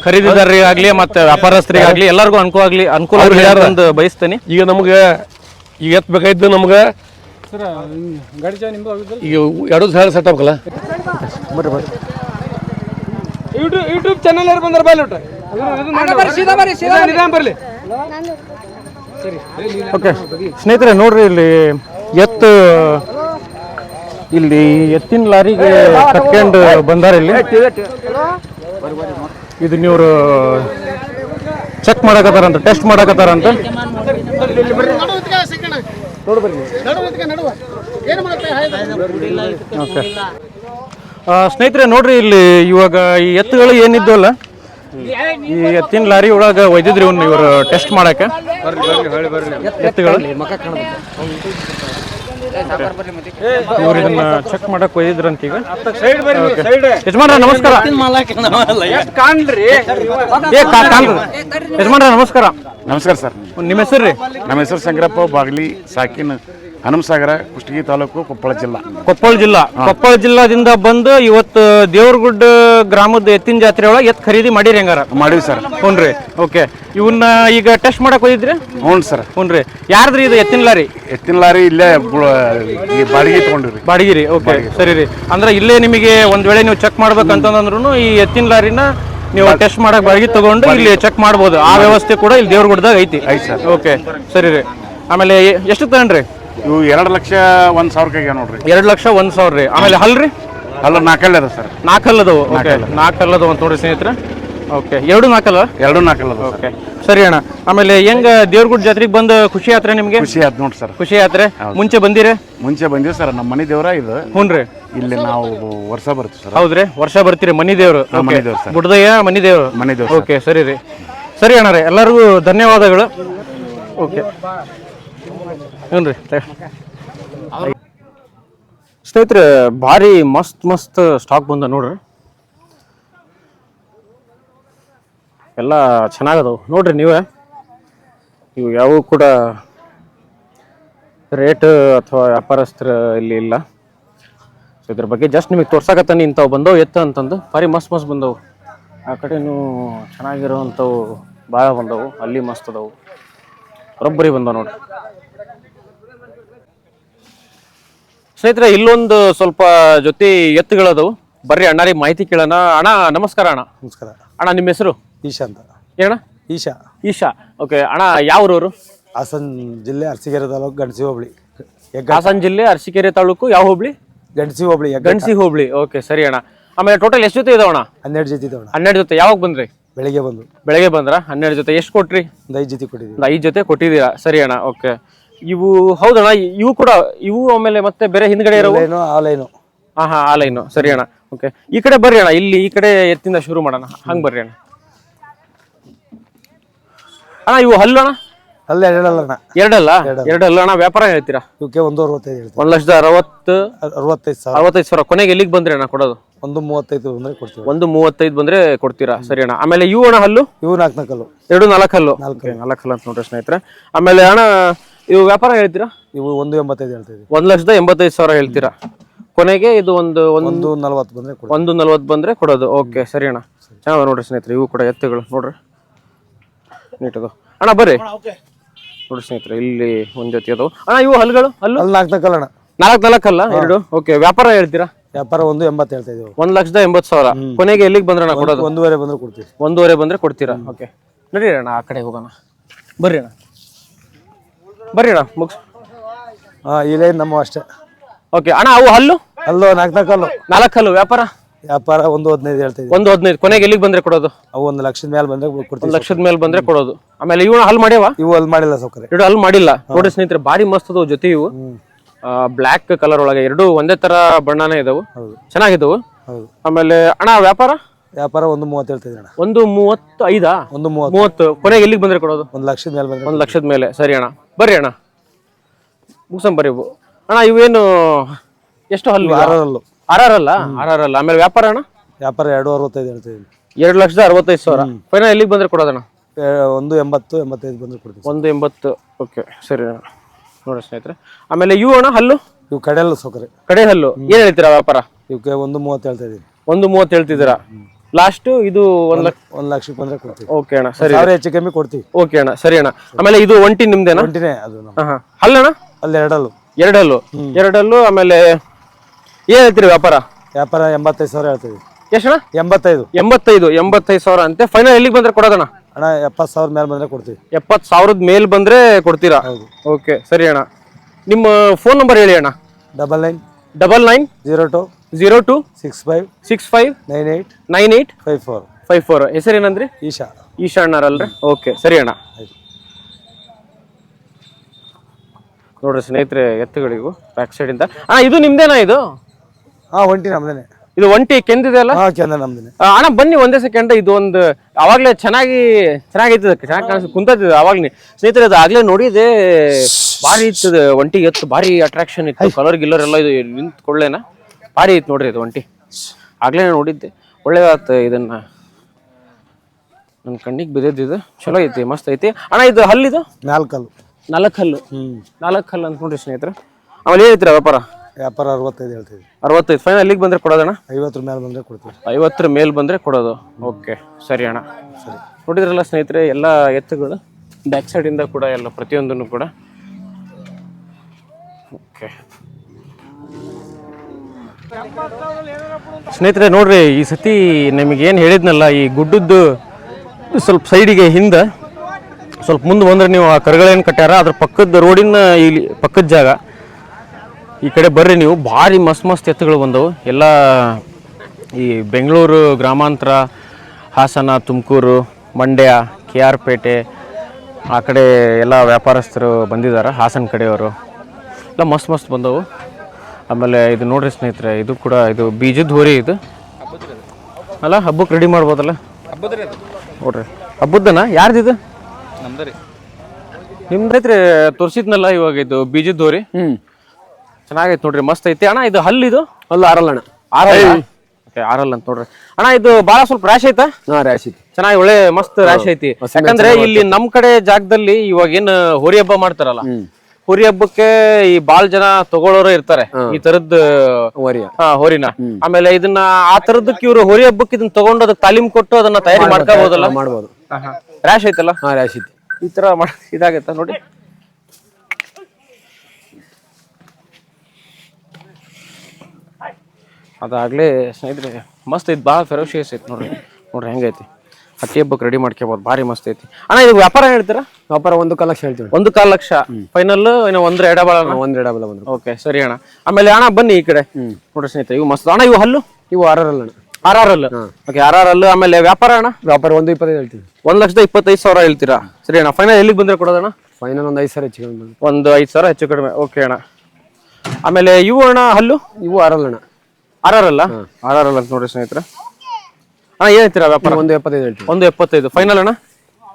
S1: ಖರೀದಿದಾರರಿಗಾಗ್ಲಿ ಮತ್ತೆ ವ್ಯಾಪಾರಸ್ಥರಿಗಾಗ್ಲಿ ಎಲ್ಲಾರ್ಗು ಎಲ್ಲರಿಗೂ ಅನುಕೂಲ ಆಗ್ಲಿ ಅನುಕೂಲ ಆಗ್ಲಿ ಅಂತ ಬಯಸ್ತೇನೆ.
S4: ಈಗ ನಮ್ಗೆ ಈಗ ಎತ್ ಬೇಕಾಯ್ತು ನಮ್ಗೆ ಈಗ ಎರಡು ಸಾವಿರ ಸೆಟ್ ಆಗ್ಬೇಕಲ್ಲ
S6: ಯೂಟ್ಯೂಬ್ ಯೂಟ್ಯೂಬ್ ಚಾನಲ್ ಯಾರು ಬಂದ್ರೆ ಬಾಯ್ ಒಟ್ಟು ನಿಧಾನ ಬರ್ಲಿ.
S1: ಓಕೆ. ಸ್ನೇಹಿತರೆ ನೋಡ್ರಿ ಇಲ್ಲಿ ಎತ್ತು ಇಲ್ಲಿ ಎತ್ತಿನ ಲಾರಿಗೆ ಕಟ್ಕೊಂಡು ಬಂದಾರ ಇಲ್ಲಿ. ಇದು ನೀವು ಚೆಕ್ ಮಾಡಕತ್ತಾರಂತ ಟೆಸ್ಟ್ ಮಾಡಕತ್ತಾರಂತ ಓಕೆ. ಸ್ನೇಹಿತರೆ ನೋಡ್ರಿ ಇಲ್ಲಿ ಇವಾಗ ಈ ಎತ್ತುಗಳು ಏನಿದ್ವಲ್ಲ ಈ ಎತ್ತಿನ ಲಾರಿ ಒಳಗೆ ಒಯ್ದಿದ್ರಿ ಇವ್ನ ಇವರು ಟೆಸ್ಟ್ ಮಾಡಕ್ಕೆ. ಎತ್ತುಗಳು. ಇವ್ರು ಇದನ್ನ ಚೆಕ್ ಮಾಡಕ್ ಒಯ್ದಿದ್ರಂತ ಈಗ.
S3: ಸೈಡ್ ಬರ್ರಿ ಸೈಡ್
S1: ಯಜಮಾನ್ರ ನಮಸ್ಕಾರ ಏ. ಯಜಮಾನ್ರ ನಮಸ್ಕಾರ.
S7: ನಮಸ್ಕಾರ ಸರ್.
S1: ನಿಮ್ಮ ಹೆಸರು ರೀ
S7: ನಮ್ಮ ಹೆಸರು ಸಂಗ್ರಪ್ಪ ಬಾಗ್ಲಿ ಸಾಕಿನ ಹನುಮಸಾಗರ ಕುಷ್ಟಗಿ ತಾಲೂಕು ಕೊಪ್ಪಳ ಜಿಲ್ಲಾ.
S1: ಕೊಪ್ಪಳ ಜಿಲ್ಲಾ. ಕೊಪ್ಪಳ ಜಿಲ್ಲಾದಿಂದ ಬಂದು ಇವತ್ತು ದೇವ್ರಗುಡ್ಡ ಗ್ರಾಮದ ಎತ್ತಿನ ಜಾತ್ರೆ ಒಳಗೆ ಎತ್ ಖರೀದಿ ಮಾಡಿರಿ ಹೆಂಗಾರ?
S7: ಮಾಡಿವಿ ಸರ್.
S1: ರೀ. ಓಕೆ. ಇವನ್ನ ಈಗ ಟೆಸ್ಟ್ ಮಾಡಕ್ ಹೋಗಿದ್ರಿ?
S7: ಹ್ಞೂ ಸರ್.
S1: ಹ್ಞೂನ್ರಿ ಯಾರ್ದ್ರಿ ಇದು ಎತ್ತಿನ ಲಾರಿ?
S7: ಎತ್ತಿನ ಲಾರಿ ಇಲ್ಲೇ ಬುಳ- ಈ ಬಾಡಿಗೆ ತಗೊಂಡಿವ್ರಿ
S1: ಬಾಡಿಗಿರಿ. ಓಕೆ. ಸರಿ ರೀ. ಅಂದ್ರೆ ಇಲ್ಲೇ ನಿಮಗೆ ಒಂದ್ ವೇಳೆ ನೀವು ಚೆಕ್ ಮಾಡ್ಬೇಕಂತಂದ್ರೂ ಈ ಎತ್ತಿನ ಲಾರಿನ ನೀವು ಟೆಸ್ಟ್ ಮಾಡಕ್ ಬಾಡಿಗೆ ತಗೊಂಡು ಇಲ್ಲಿ ಚೆಕ್ ಮಾಡ್ಬೋದು. ಆ ವ್ಯವಸ್ಥೆ ಕೂಡ ಇಲ್ಲಿ ದೇವ್ರಗುಡ್ದಾಗ ಐತಿ.
S7: ಐತಿ ಸರ್.
S1: ಓಕೆ. ಸರಿ ರೀ. ಆಮೇಲೆ ಎ- ಎಷ್ಟು ತಗೊಂಡ್ರಿ?
S7: ಇವು ಎರಡು ಲಕ್ಷ ಒಂದು ಸಾವಿರಕ್ಕೆ ನೋಡ್ರಿ.
S1: ಎರಡು ಲಕ್ಷ ಒಂದು ಸಾವಿರ ರೀ. ಆಮೇಲೆ ಹಲ್ರಿ
S7: ಅಲ್ಲ ನಾಲ್ಕಲ್ಲಿ ಅದ ಸರ್.
S1: ನಾಲ್ಕಲ್ಲದವು ಓಕೆ ನಾಲ್ಕಲ್ಲದವು ಅಂತ ನೋಡ್ರಿ ಸ್ನೇಹಿತರೆ. ಓಕೆ ಎರಡು ನಾಲ್ಕಲ್ಲ
S7: ಎರಡು ನಾಲ್ಕಲ್ಲ
S1: ಓಕೆ ಸರಿ. ಅಣ್ಣ. ಆಮೇಲೆ ಹೆಂಗ ದೇವ್ರಗುಡ್ ಜಾತ್ರೆಗೆ ಬಂದು ಖುಷಿ ಯಾತ್ರೆ ನಿಮ್ಗೆ?
S7: ಖುಷಿ ಆಯ್ತು ನೋಡಿ ಸರ್.
S1: ಖುಷಿ ಯಾತ್ರೆ? ಮುಂಚೆ ಬಂದಿರಿ?
S7: ಮುಂಚೆ ಬಂದಿವಿ ಸರ್. ನಮ್ಮ ಮನೆ ದೇವರ ಇದು.
S1: ಹ್ಞೂನ್ರಿ
S7: ಇಲ್ಲಿ ನಾವು ವರ್ಷ ಬರ್ತೀವಿ ಸರ್.
S1: ಹೌದ್ರಿ? ವರ್ಷ ಬರ್ತೀರಿ ಮನಿ ದೇವ್ರು.
S7: ಮನೆ ದೇವ್ರು ಸರ್.
S1: ಮನೆ ಮನಿ ದೇವ್ರು.
S7: ಮನೆ ದೇವ್ರು
S1: ಓಕೆ ಸರಿ ರೀ. ಸರಿ ಅಣ್ಣ ರೀ. ಎಲ್ಲರಿಗೂ ಧನ್ಯವಾದಗಳು. ಓಕೆ ಹ್ಞೂ ರೀ ಸ್ನೇಹಿತರೆ, ಭಾರಿ ಮಸ್ತ್ ಮಸ್ತ್ ಸ್ಟಾಕ್ ಬಂದ ನೋಡ್ರಿ. ಎಲ್ಲ ಚೆನ್ನಾಗದವು. ನೋಡ್ರಿ ನೀವೇ. ಇವು ಯಾವೂ ಕೂಡ ರೇಟ್ ಅಥವಾ ವ್ಯಾಪಾರಸ್ಥರ ಇಲ್ಲಿ ಇಲ್ಲ. ಸೊ ಇದ್ರ ಬಗ್ಗೆ ಜಸ್ಟ್ ನಿಮಗೆ ತೋರ್ಸಕತ್ತಾನೆ ಇಂಥವು ಬಂದವು, ಎತ್ತ ಅಂತಂದು. ಭಾರಿ ಮಸ್ತ್ ಮಸ್ತ್ ಬಂದವು. ಆ ಕಡೆನೂ ಚೆನ್ನಾಗಿರೋವಂಥವು ಭಾಳ ಬಂದವು. ಅಲ್ಲಿ ಮಸ್ತ್ ಅದಾವು. ಬರೋಬ್ಬರಿ ಬಂದವು ನೋಡಿ ಸ್ನೇಹಿತರೆ ಇಲ್ಲೊಂದು ಸ್ವಲ್ಪ ಜೊತೆ ಎತ್ತುಗಳದು ಬರ್ರಿ ಅಣ್ಣಾರಿ ಮಾಹಿತಿ ಕೇಳೋಣ. ಅಣ್ಣ ನಮಸ್ಕಾರ ಅಣ್ಣ.
S5: ನಮಸ್ಕಾರ.
S1: ಅಣ್ಣ ನಿಮ್ಮ ಹೆಸರು?
S5: ಈಶಾ ಅಂತ.
S1: ಏನಣ್ಣ?
S5: ಈಶಾ.
S1: ಈಶಾ. ಓಕೆ ಅಣ್ಣ ಯಾವ ಊರು
S5: ಹಾಸನ್ ಜಿಲ್ಲೆ ಅರಸೀಕೆರೆ ತಾಲೂಕು ಗಣಸಿ ಹೋಬಳಿ. ಹೆಗ್ಗ
S1: ಹಾಸನ ಜಿಲ್ಲೆ ಅರಸೀಕೆರೆ ತಾಲೂಕು ಯಾವ ಹೋಬಳಿ?
S5: ಗಣಸಿ ಹೋಬಳಿ ಹೆಗ್ಗ
S1: ಗಣಸಿ ಹೋಬಳಿ. ಓಕೆ ಸರಿ ಅಣ್ಣ. ಆಮೇಲೆ ಟೋಟಲ್ ಎಷ್ಟು ಜೊತೆ ಇದಾವಣ್ಣ?
S5: ಹನ್ನೆರಡು ಜೊತೆ ಇದಾವಣ್ಣ.
S1: ಹನ್ನೆರಡು ಜೊತೆ. ಯಾವಾಗ ಬಂದ್ರಿ?
S5: ಬೆಳಿಗ್ಗೆ ಬಂದು.
S1: ಬೆಳಗ್ಗೆ ಬಂದ್ರ? ಹನ್ನೆರಡು ಜೊತೆ. ಎಷ್ಟು ಕೊಟ್ರಿ?
S5: ಒಂದು ಐದು ಜೊತೆ ಕೊಟ್ಟಿದ್ದೀವಿ.
S1: ಒಂದು ಐದು ಜೊತೆ ಕೊಟ್ಟಿದ್ದೀರಾ? ಸರಿ ಅಣ್ಣ ಓಕೆ ಇವು ಹೌದಣ್ಣ ಇವು ಕೂಡ ಇವು ಆಮೇಲೆ ಮತ್ತೆ ಬೇರೆ ಹಿಂದ್ಗಡೆ ಇರೋ
S5: ಲೈನು ಆ ಲೈನು
S1: ಹಾ ಹಾ ಆ ಲೈನು ಸರಿ ಅಣ್ಣ ಓಕೆ ಈ ಕಡೆ ಬರ್ರಿ ಅಣ್ಣ ಇಲ್ಲಿ ಈ ಕಡೆ ಎತ್ತಿಂದ ಶುರು ಮಾಡೋಣ. ಹಂಗೆ ಬರ್ರಿ ಅಣ್ಣ. ಅಣ್ಣ ಇವು ಹಲ್ಲು ಅಣ್ಣ?
S5: ಅಲ್ಲ ಎರಡಲ್ಲ
S1: ಎರಡಲ್ಲ? ಎರಡಲ್ಲ. ಅಣ್ಣ ವ್ಯಾಪಾರ ಹೇಳ್ತೀರಾ?
S5: ಇವಕ್ಕೆ ಒಂದು ಅರವತ್ತೈದು ಹೇಳ್ತೀವಿ.
S1: ಒಂದ್ ಲಕ್ಷದ ಅರವತ್ತು
S5: ಅರವತ್ತೈದು ಸಾವಿರ.
S1: ಅರವತ್ತೈದು ಸಾವಿರ. ಕೊನೆಗೆ ಎಲ್ಲಿಗೆ ಬಂದ್ರಿ ಅಣ್ಣ ಕೊಡೋದು?
S5: ಒಂದು ಮೂವತ್ತೈದು ಬಂದ್ರೆ ಕೊಡ್ತೀವಿ.
S1: ಒಂದು ಮೂವತ್ತೈದು ಬಂದ್ರೆ ಕೊಡ್ತೀರಾ? ಸರಿ ಅಣ್ಣ. ಆಮೇಲೆ ಇವು ಅಣ್ಣ ಹಲ್ಲು?
S5: ಇವು ನಾಲ್ಕು ನಾಲ್ಕಲ್ಲು
S1: ಎರಡು ನಾಲ್ಕು ಹಲ್ಲು. ನಾಲ್ಕು ನಾಲ್ಕು ಹಲ್ಲು ಅಂತ ನೋಡ್ರಿ ಸ್ನೇಹಿತರೆ. ಆಮೇಲೆ ಅಣ್ಣ ಇವು ವ್ಯಾಪಾರ ಹೇಳ್ತೀರಾ?
S5: ಇವು ಒಂದು ಎಂಬತ್ತೈದು ಹೇಳ್ತೀವಿ
S1: ಒಂದ್ ಲಕ್ಷದ ಎಂಬತ್ತೈದು ಸಾವಿರ ಹೇಳ್ತೀರಾ? ಕೊನೆಗೆ ಇದು ಒಂದು ಒಂದು
S5: ಒಂದು ನಲ್ವತ್ತು ಬಂದರೆ ಕೊಡ್ತೀವಿ.
S1: ಒಂದು ನಲ್ವತ್ತು ಬಂದ್ರೆ ಕೊಡೋದು. ಓಕೆ ಸರಿ ಅಣ್ಣ. ಚೆನ್ನಾಗ ನೋಡ್ರಿ ಸ್ನೇಹಿತರೆ ಇವು ಕೂಡ ಎತ್ತುಗಳು. ನೋಡ್ರಿ. ನೀಟದು ಅಣ್ಣ ಬರ್ರಿ. ನೋಡ್ರಿ ಸ್ನೇಹಿತರೆ ಇಲ್ಲಿ ಒಂದ್ ಜೊತೆ ಅದಾವು ಅಣ್ಣ ಇವು ಹಲ್ಗಳು? ಹಲ್ಲು?
S5: ಅಲ್ಲಿ ನಾಲ್ಕು ನಾಲ್ಕಲ್ಲಣ್ಣ
S1: ನಾಲ್ಕು ನಾಲ್ಕಲ್ಲ? ಎರಡು? ಓಕೆ ವ್ಯಾಪಾರ ಹೇಳ್ತೀರಾ?
S5: ವ್ಯಾಪಾರ ಒಂದು ಎಂಬತ್ತು ಹೇಳ್ತಾ ಇದ್ದೀವಿ
S1: ಒಂದ್ ಲಕ್ಷದ ಎಂಬತ್ತು ಸಾವಿರ. ಕೊನೆಗೆ ಎಲ್ಲಿಗೆ ಬಂದ್ರಣ್ಣ ಕೊಡೋದು?
S5: ಒಂದೂವರೆ ಬಂದ್ರೆ ಕೊಡ್ತೀವಿ.
S1: ಒಂದೂವರೆ ಬಂದ್ರೆ ಕೊಡ್ತೀರಾ? ಓಕೆ. ನಡೀರಿ ಅಣ್ಣ ಆ ಕಡೆ ಹೋಗೋಣ. ಬರ್ರಿ ಅಣ್ಣ. ಬರ್ರಿ ಅಣ್ಣ ಮುಗಿಸ್.
S5: ಹಾಂ ಲೈನ್ ನಮ್ಮ ಅಷ್ಟೇ.
S1: ಓಕೆ ಅಣ್ಣ ಅವು ಹಲ್ಲು?
S5: ಹಲ್ಲು ನಾಲ್ಕು ಹಲ್ಲು.
S1: ನಾಲ್ಕು ಹಲ್ಲು ವ್ಯಾಪಾರ?
S5: ವ್ಯಾಪಾರ ಒಂದು ಹದಿನೈದು ಹೇಳ್ತೀವಿ
S1: ಒಂದು ಹದಿನೈದು. ಕೊನೆಗೆ ಎಲ್ಲಿಗೆ ಬಂದ್ರೆ ಕೊಡೋದು?
S5: ಅವು ಒಂದು ಲಕ್ಷದ ಮೇಲೆ ಬಂದ್ರೆ
S1: ಒಂದ್
S5: ಕೊಡ್ತೀವಿ
S1: ಲಕ್ಷದ ಮೇಲೆ ಬಂದ್ರೆ ಕೊಡೋದು. ಆಮೇಲೆ ಇವನು ಹಲ್ ಮಾಡ್ಯಾವ?
S5: ಇವು ಅಲ್ಲಿ ಮಾಡಿಲ್ಲ ಸೌಕರ್ಯ.
S1: ಎರಡು ಹಲ್ ಮಾಡಿಲ್ಲ. ನೋಡಿ ಸ್ನೇಹಿತರೆ ಭಾರಿ ಮಸ್ತ್ ಅದಾವು ಜೊತೆ ಇವು. ಬ್ಲ್ಯಾಕ್ ಕಲರ್ ಒಳಗೆ ಎರಡು ಒಂದೇ ತರ ಬಣ್ಣನೇ ಇದಾವು. ಚೆನ್ನಾಗಿದ್ದವು.
S5: ಹೌದು.
S1: ಆಮೇಲೆ ಅಣ್ಣ ವ್ಯಾಪಾರ?
S5: ವ್ಯಾಪಾರ ಒಂದು ಮೂವತ್ತು ಹೇಳ್ತಿದ್ರಿ ಅಣ್ಣ.
S1: ಒಂದು ಮೂವತ್ತು ಐದಾ
S5: ಒಂದು ಮೂವತ್ತು.
S1: ಮೂವತ್ತು. ಕೊನೆಗೆ ಎಲ್ಲಿಗೆ ಬಂದ್ರೆ ಕೊಡೋದು?
S5: ಒಂದು ಲಕ್ಷದ ಮೇಲೆ ಬಂದ್ರೆ
S1: ಒಂದು ಲಕ್ಷದ ಮೇಲೆ. ಸರಿ ಅಣ್ಣ. ಬರ್ರಿ ಅಣ್ಣ. ಮುಗಿಸಂ ಬರ್ರಿ ಇವು. ಅಣ್ಣ ಇವೇನು ಎಷ್ಟು ಹಲ್ಲು ಆರಲ್ಲು ಆರ್ ಅಲ್ಲ ಆರ್ ಅಲ್ಲ ಆಮೇಲೆ ವ್ಯಾಪಾರ ಅಣ್ಣ?
S5: ವ್ಯಾಪಾರ ಎರಡು ಅರವತ್ತೈದು ಹೇಳ್ತೀವಿ.
S1: ಎರಡು ಲಕ್ಷದ ಅರವತ್ತೈದು ಸಾವಿರ. ಫೈನಲ್ ಎಲ್ಲಿಗೆ ಬಂದ್ರೆ ಕೊಡೋದಣ್ಣ?
S5: ಒಂದು ಎಂಬತ್ತು ಎಂಬತ್ತೈದು ಬಂದರೆ ಕೊಡ್ತೀವಿ.
S1: ಒಂದು ಎಂಬತ್ತು. ಓಕೆ ಸರಿ ಅಣ್ಣ. ನೋಡಿ ಸ್ನೇಹಿತರೆ. ಆಮೇಲೆ ಇವು ಅಣ್ಣ ಹಲ್ಲು?
S5: ಇವು ಹಲ್ಲು ಸೌಕರ್ಯ.
S1: ಕಡೆ ಹಲ್ಲು ಏನು ಹೇಳ್ತೀರಾ ವ್ಯಾಪಾರ?
S5: ಇವಕ್ಕೆ ಒಂದು ಮೂವತ್ತು ಹೇಳ್ತಾ ಇದ್ದೀನಿ.
S1: ಒಂದು ಮೂವತ್ತು ಹೇಳ್ತಿದ್ದೀರಾ? ಲಾಸ್ಟ್ ಇದು ಒಂದ್ ಲಕ್ಷ
S5: ಒಂದು ಲಕ್ಷ ಬಂದರೆ ಕೊಡ್ತೀವಿ.
S1: ಓಕೆ ಅಣ್ಣ ಸರಿ.
S5: ಸಾವಿರ ಹೆಚ್ಚು ಕಮ್ಮಿ ಕೊಡ್ತೀವಿ.
S1: ಓಕೆ ಅಣ್ಣ ಸರಿ ಅಣ್ಣ. ಆಮೇಲೆ ಇದು ಒಂಟಿ ನಿಮ್ದೇನಾ?
S5: ಒಂಟಿನೇ ಅದು ನಮ್ಮ
S1: ಹಾ ಅಲ್ಲಣ್ಣ
S5: ಅಲ್ಲಿ ಎರಡಲ್ಲು.
S1: ಎರಡಲ್ಲು. ಎರಡಲ್ಲು ಆಮೇಲೆ ಏನ್ ಹೇಳ್ತೀರಿ ವ್ಯಾಪಾರ?
S5: ವ್ಯಾಪಾರ ಎಂಬತ್ತೈದು ಸಾವಿರ ಹೇಳ್ತೀವಿ
S1: ಎಷ್ಟಣ್ಣ?
S5: ಎಂಬತ್ತೈದು.
S1: ಎಂಬತ್ತೈದು ಎಂಬತ್ತೈದು ಸಾವಿರ ಅಂತೆ. ಫೈನಲ್ ಎಲ್ಲಿಗೆ ಬಂದ್ರೆ ಕೊಡೋದಣ್ಣ?
S5: ಅಣ್ಣ ಎಪ್ಪತ್ತು ಸಾವಿರ ಮೇಲೆ ಬಂದ್ರೆ ಕೊಡ್ತೀವಿ.
S1: ಎಪ್ಪತ್ತು ಸಾವಿರದ ಮೇಲ್ ಬಂದ್ರೆ ಕೊಡ್ತೀರಾ? ಓಕೆ ಸರಿ ಅಣ್ಣ. ನಿಮ್ಮ ಫೋನ್ ನಂಬರ್ ಹೇಳಿ ಅಣ್ಣ.
S5: Double nine
S1: double nine
S5: zero two
S1: zero two
S5: six five
S1: six five
S5: nine eight
S1: nine eight
S5: five four
S1: five four. ಹೆಸರೇನಂದ್ರಿ?
S5: Isha.
S1: Isha ಅಣ್ಣರಲ್ರಿ ಓಕೆ ಸರಿ ಅಣ್ಣ. ನೋಡ್ರಿ ಸ್ನೇಹಿತರೆ ಎತ್ತುಗಳಿಗೂ ಬ್ಯಾಕ್ ಸೈಡ್ ಇಂದ. ಅಣ್ಣ ಇದು ನಿಮ್ದೇನಾ ಇದು?
S5: ಹಾ ಒಂಟಿ ನಮ್ದೇನೆ.
S1: ಇದು ಒಂಟಿ ಕೆಂದಿದೆ ಅಲ್ಲ?
S5: ಹಾಂ ಕೆಂದ ನಮ್ದೇನೆ.
S1: ಆ, ಅಣ್ಣ ಬನ್ನಿ ಒಂದೇ ಸೆಕೆಂಡ್ ಇದು ಒಂದು ಅವಾಗ್ಲೇ ಚೆನ್ನಾಗಿ ಚೆನ್ನಾಗಿತ್ತು ಚೆನ್ನಾಗಿ ಕಾಣಿಸ್ ಕುಂತದ ಅವಾಗ್ಲೇ. ಸ್ನೇಹಿತರೆ ಅದು ಆಗ್ಲೇ ನೋಡಿದೆ ಭಾರಿ ಇತ್ತದ ಒಂಟಿ ಎತ್ತು ಭಾರಿ ಅಟ್ರಾಕ್ಷನ್ ಇತ್ತು ಕಲರ್ ಗಿಲ್ಲರ್ ಎಲ್ಲ ಇದು ನಿಂತ್ಕೊಳ್ಳೇನ? ಭಾರಿ ಐತೆ ನೋಡ್ರಿ ಇದು ಒಂಟಿ. ಆಗ್ಲೇ ನೋಡಿದ್ದೆ. ಒಳ್ಳೇದಾತ ಇದನ್ನ. ನನ್ನ ಕಣ್ಣಿಗೆ ಬಿದ್ದಿದ್ದು ಚಲೋ ಐತಿ ಮಸ್ತ್ ಐತಿ. ಅಣ್ಣ ಇದು ಹಲ್ಲಿದು?
S5: ನಾಲ್ಕಲ್ಲು
S1: ನಾಲ್ಕು ಹಲ್ಲು?
S5: ಹ್ಞೂ
S1: ನಾಲ್ಕು ಹಲ್ಲು ಅಂತ ನೋಡ್ರಿ ಸ್ನೇಹಿತರೆ. ಆಮೇಲೆ ಏನೈತಿರ ವ್ಯಾಪಾರ?
S5: ವ್ಯಾಪಾರ ಅರವತ್ತೈದು ಹೇಳ್ತೀವಿ
S1: ಅರವತ್ತೈದು. ಫೈನಲ್ ಅಲ್ಲಿಗೆ ಬಂದ್ರೆ ಕೊಡೋದಣ್ಣ
S5: ಐವತ್ತರ ಮೇಲೆ ಬಂದರೆ ಕೊಡ್ತೀವಿ.
S1: ಐವತ್ತರ ಮೇಲೆ ಬಂದ್ರೆ ಕೊಡೋದು. ಓಕೆ ಸರಿ ಅಣ್ಣ. ಸರಿ. ನೋಡಿದ್ರಲ್ಲ ಸ್ನೇಹಿತರೆ ಎಲ್ಲ ಎತ್ತುಗಳು ಬ್ಯಾಕ್ ಸೈಡಿಂದ ಇಂದ ಕೂಡ ಎಲ್ಲ ಪ್ರತಿಯೊಂದನ್ನು ಕೂಡ. ಓಕೆ. ಸ್ನೇಹಿತರೆ, ನೋಡ್ರಿ, ಈ ಸತಿ ನಿಮಗೆ ಏನು ಹೇಳಿದ್ನಲ್ಲ, ಈ ಗುಡ್ಡದ್ದು ಸ್ವಲ್ಪ ಸೈಡಿಗೆ ಹಿಂದೆ ಸ್ವಲ್ಪ ಮುಂದೆ ಬಂದ್ರೆ ನೀವು ಆ ಕರುಗಳೇನು ಕಟ್ಟ್ಯಾರ? ಅದ್ರ ಪಕ್ಕದ ರೋಡಿನ ಇಲ್ಲಿ ಪಕ್ಕದ ಜಾಗ. ಈ ಕಡೆ ಬರ್ರಿ ನೀವು, ಭಾರಿ ಮಸ್ತ್ ಮಸ್ತ್ ಎತ್ತುಗಳು ಬಂದವು. ಎಲ್ಲ ಈ ಬೆಂಗಳೂರು ಗ್ರಾಮಾಂತರ, ಹಾಸನ, ತುಮಕೂರು, ಮಂಡ್ಯ, ಕೆ ಆರ್ ಪೇಟೆ, ಆ ಕಡೆ ಎಲ್ಲ ವ್ಯಾಪಾರಸ್ಥರು ಬಂದಿದ್ದಾರೆ ಹಾಸನ ಕಡೆಯವರು. ಎಲ್ಲ ಮಸ್ತ್ ಮಸ್ತ್ ಬಂದವು. ಆಮೇಲೆ ಇದು ನೋಡ್ರಿ ಸ್ನೇಹಿತರೆ ಇದು ಕೂಡ ಇದು ಬೀಜದ ಹೋರಿ ಇದು. ಅಲ್ಲ ಹಬ್ಬಕ್ಕೆ ರೆಡಿ ಮಾಡ್ಬೋದಲ್ಲ? ನೋಡ್ರಿ. ಹಬ್ಬದನ ಯಾರ್ದಿದು
S3: ಇದು? ರೀ
S1: ನಿಮ್ದೈತ್ರಿ ತೋರ್ಸಿದ್ನಲ್ಲ ಇವಾಗ ಇದು ಬೀಜದ ಹೋರಿ?
S8: ಹ್ಮ್.
S1: ಚೆನ್ನಾಗೈತೆ ನೋಡ್ರಿ ಮಸ್ತ್ ಐತಿ. ಅಣ್ಣ ಇದು ಹಲ್ಲಿದು
S8: ಅಲ್ಲ ಆರಲ್ಲ ಅಣ್ಣ.
S1: ಆರಲ್ಲ? ಆರಲ್ಲ ಅಂತ ನೋಡ್ರಿ. ಅಣ್ಣ ಇದು ಬಹಳ ಸ್ವಲ್ಪ ರ್ಯಾಶ್ ಐತಾ?
S8: ಹಾ ರಾಶಿ
S1: ಚೆನ್ನಾಗಿ ಒಳ್ಳೆ ಮಸ್ತ್ ರಾಶಿ ಐತಿ. ಯಾಕಂದ್ರೆ ಇಲ್ಲಿ ನಮ್ ಕಡೆ ಜಾಗದಲ್ಲಿ ಇವಾಗ ಏನ್ ಹೋರಿ ಹಬ್ಬ ಮಾಡ್ತಾರಲ್ಲ ಹೋರಿ ಹಬ್ಬಕ್ಕೆ ಈ ಬಾಳ್ ಜನ ತಗೊಳ್ಳೋರು ಇರ್ತಾರೆ. ಈ ತರದ್ ಹೋರಿನ. ಆಮೇಲೆ ಇದನ್ನ ಆ ತರದಕ್ಕೆ ಇವರು ಹೋರಿ ಹಬ್ಬಕ್ಕೆ ಇದನ್ನ ತಗೊಂಡು ಅದಕ್ಕೆ ತಾಲೀಮ್ ಕೊಟ್ಟು ಅದನ್ನ ತಯಾರಿ ಮಾಡ್ಕೋಬಹುದಲ್ಲ
S8: ಮಾಡ್ಬೋದು
S1: ರ್ಯಾಶ್ ಐತಲ್ಲ?
S8: ಹಾ ರಾಶಿ ಐತಿ.
S1: ಈ ತರ ಮಾಡ ಇದಾಗೈತ ನೋಡಿ? ಅದಾಗ್ಲೇ ಸ್ನೇಹಿತರೆ ಮಸ್ತ್ ಐತಿ ಭಾಳ ಫೆರೋಶಿಯಸ್ ಐತಿ ನೋಡ್ರಿ. ನೋಡ್ರಿ ಹೆಂಗೈತಿ. ಹಟ್ಟಿ ಹಬ್ಬಕ್ಕೆ ರೆಡಿ ಮಾಡ್ಕೋಬಹುದು ಭಾರಿ ಮಸ್ತ್ ಐತಿ. ಅಣ್ಣ ಇದು ವ್ಯಾಪಾರ ಹೇಳ್ತೀರಾ?
S8: ವ್ಯಾಪಾರ ಒಂದು ಕಾಲ ಲಕ್ಷ ಹೇಳ್ತೀವಿ.
S1: ಒಂದು ಕಾಲ್ ಲಕ್ಷ. ಫೈನಲ್ ಏನೋ ಒಂದ್ರ ಎಡಬಾಳ
S8: ಒಂದ್ ಎಡಬಲ ಬಂದ್ರು.
S1: ಓಕೆ ಸರಿ ಅಣ್ಣ. ಆಮೇಲೆ ಅಣ್ಣ ಬನ್ನಿ ಈ ಕಡೆ. ನೋಡ್ರಿ ಸ್ನೇಹಿತರೆ ಇವು ಮಸ್ತ್. ಅಣ್ಣ ಇವು ಹಲ್ಲು?
S8: ಇವು ಆರಲ್ಲ
S1: ಆರ್ ಆರ್ ಅಲ್ಲ ಓಕೆ ಆರ್ ಆರ್ ಅಲ್ಲು ಆಮೇಲೆ ವ್ಯಾಪಾರ ಅಣ್ಣ?
S8: ವ್ಯಾಪಾರ ಒಂದು ಇಪ್ಪತ್ತೈದು ಹೇಳ್ತೀವಿ.
S1: ಒಂದ್ ಲಕ್ಷದ ಇಪ್ಪತ್ತೈದು ಸಾವಿರ ಹೇಳ್ತೀರಾ? ಸರಿ ಅಣ್ಣ ಫೈನಲ್ ಎಲ್ಲಿಗೆ ಬಂದ್ರೆ ಕೊಡೋದಣ್ಣ
S8: ಫೈನಲ್ ಒಂದು ಐದು ಸಾವಿರ ಹೆಚ್ಚು ಕಡಿಮೆ
S1: ಒಂದು ಐದು ಸಾವಿರ ಹೆಚ್ಚು ಕಡಿಮೆ. ಓಕೆ ಅಣ್ಣ. ಆಮೇಲೆ ಇವು ಅಣ್ಣ ಹಲ್ಲು?
S8: ಇವು ಆರಲ್ಲ ಅಣ್ಣ.
S1: ಆರ್ ಆರ್ ಅಲ್ಲ ಆರ್ ಆರ್ ಅಲ್ಲ ನೋಡ್ರಿ ಸ್ನೇಹಿತರೆ. ಏನ್ ಹೇಳ್ತೀರಾ ವ್ಯಾಪಾರ?
S8: ಒಂದು ಎಪ್ಪತ್ತೈದು ಹೇಳ್ತೀವಿ.
S1: ಒಂದು ಎಪ್ಪತ್ತೈದು. ಫೈನಲ್ ಅಣ್ಣ?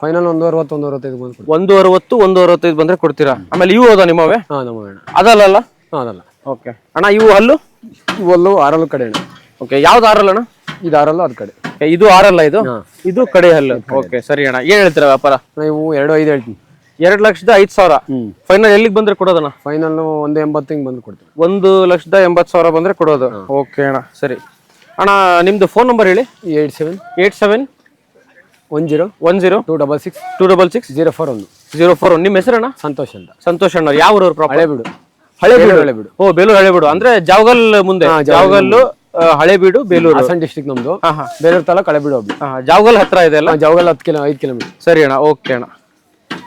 S8: ಫೈನಲ್ ಒಂದು ಅರವತ್ತು ಒಂದು ಅರವತ್ತೈದು ಬಂದು
S1: ಒಂದು ಅರವತ್ತು ಒಂದು ಅರವತ್ತೈದು ಬಂದ್ರೆ ಕೊಡ್ತೀರಾ? ಆಮೇಲೆ ಇವು ಅದ ನಿಮ್ಮವೇ?
S8: ಹಾ ನಮ್ಮ ಅಣ್ಣ.
S1: ಅದಲ್ಲ
S8: ಹಾ ಅದಲ್ಲ.
S1: ಓಕೆ ಅಣ್ಣ ಇವು ಹಲ್ಲು?
S8: ಇವೆಲ್ಲೂ ಆರಲ್ಲು ಕಡೆ ಅಣ್ಣ.
S1: ಓಕೆ ಯಾವ್ದು ಆರಲ್ಲ ಅಣ್ಣ?
S8: ಇದು ಆರಲ್ಲ ಅದು ಕಡೆ.
S1: ಇದು ಆರಲ್ಲ ಇದು? ಇದು ಕಡೆ ಹಲ್ಲು. ಓಕೆ ಸರಿ ಅಣ್ಣ. ಏನ್ ಹೇಳ್ತೀರಾ ವ್ಯಾಪಾರ?
S8: ನೀವು ಎರಡು ಐದು ಹೇಳ್ತೀನಿ.
S1: ಎರಡ್ ಲಕ್ಷದ ಐದ್ ಸಾವಿರ. ಫೈನಲ್ ಎಲ್ಲಿಗೆ ಬಂದ್ರೆ ಕೊಡೋದಣ್ಣ?
S8: ಫೈನಲ್ ಒಂದು ಎಂಬತ್ತು ಹಿಂಗೆ ಬಂದು ಕೊಡ್ತೀವಿ.
S1: ಒಂದು ಲಕ್ಷದ ಎಂಬತ್ತು ಸಾವಿರ ಬಂದ್ರೆ ಕೊಡೋದು. ಓಕೆ ಅಣ್ಣ ಸರಿ. ಅಣ್ಣ ನಿಮ್ದು ಫೋನ್ ನಂಬರ್ ಹೇಳಿ.
S8: Eight seven
S1: eight seven
S8: one zero
S1: one zero
S8: two double six
S1: two double six
S8: zero four ಒಂದು.
S1: ಜೀರೋ ಫೋರ್ ಒನ್ ನಿಮ್ಮ ಹೆಸರಣ್ಣ
S8: ಸಂತೋಷ್ ಅಂತ.
S1: ಸಂತೋಷ್ ಅಣ್ಣ ಯಾವ ಊರವ್ರು ಬಿಡು
S8: ಹಳೆಬೀಡು?
S1: ಹಳೆಬೀಡು
S8: ಹಳೆಬೀಡು.
S1: ಓ ಬೇಲೂರು ಹಳೆಬೀಡು. ಅಂದ್ರೆ ಜಾವಗಲ್ ಮುಂದೆ. ಜಾವಗಲ್ಲು ಹಳೆಬೀಡು ಬೇಲೂರು.
S8: ಹಾಸನ ಡಿಸ್ಟ್ರಿಕ್ಟ್ ನಮ್ದು. ಬೇಲೂರು ತಾಲೂಕು ಹಳೆಬೀಡು
S1: ಜಾವಗಲ್ ಹತ್ರ ಇದೆ ಅಲ್ಲ?
S8: ಜಾವಗಲ್ ಹತ್ತು ಕಿಲೋ ಐದು ಕಿಲೋಮೀಟರ್.
S1: ಸರಿ ಅಣ್ಣ ಓಕೆ ಅಣ್ಣ.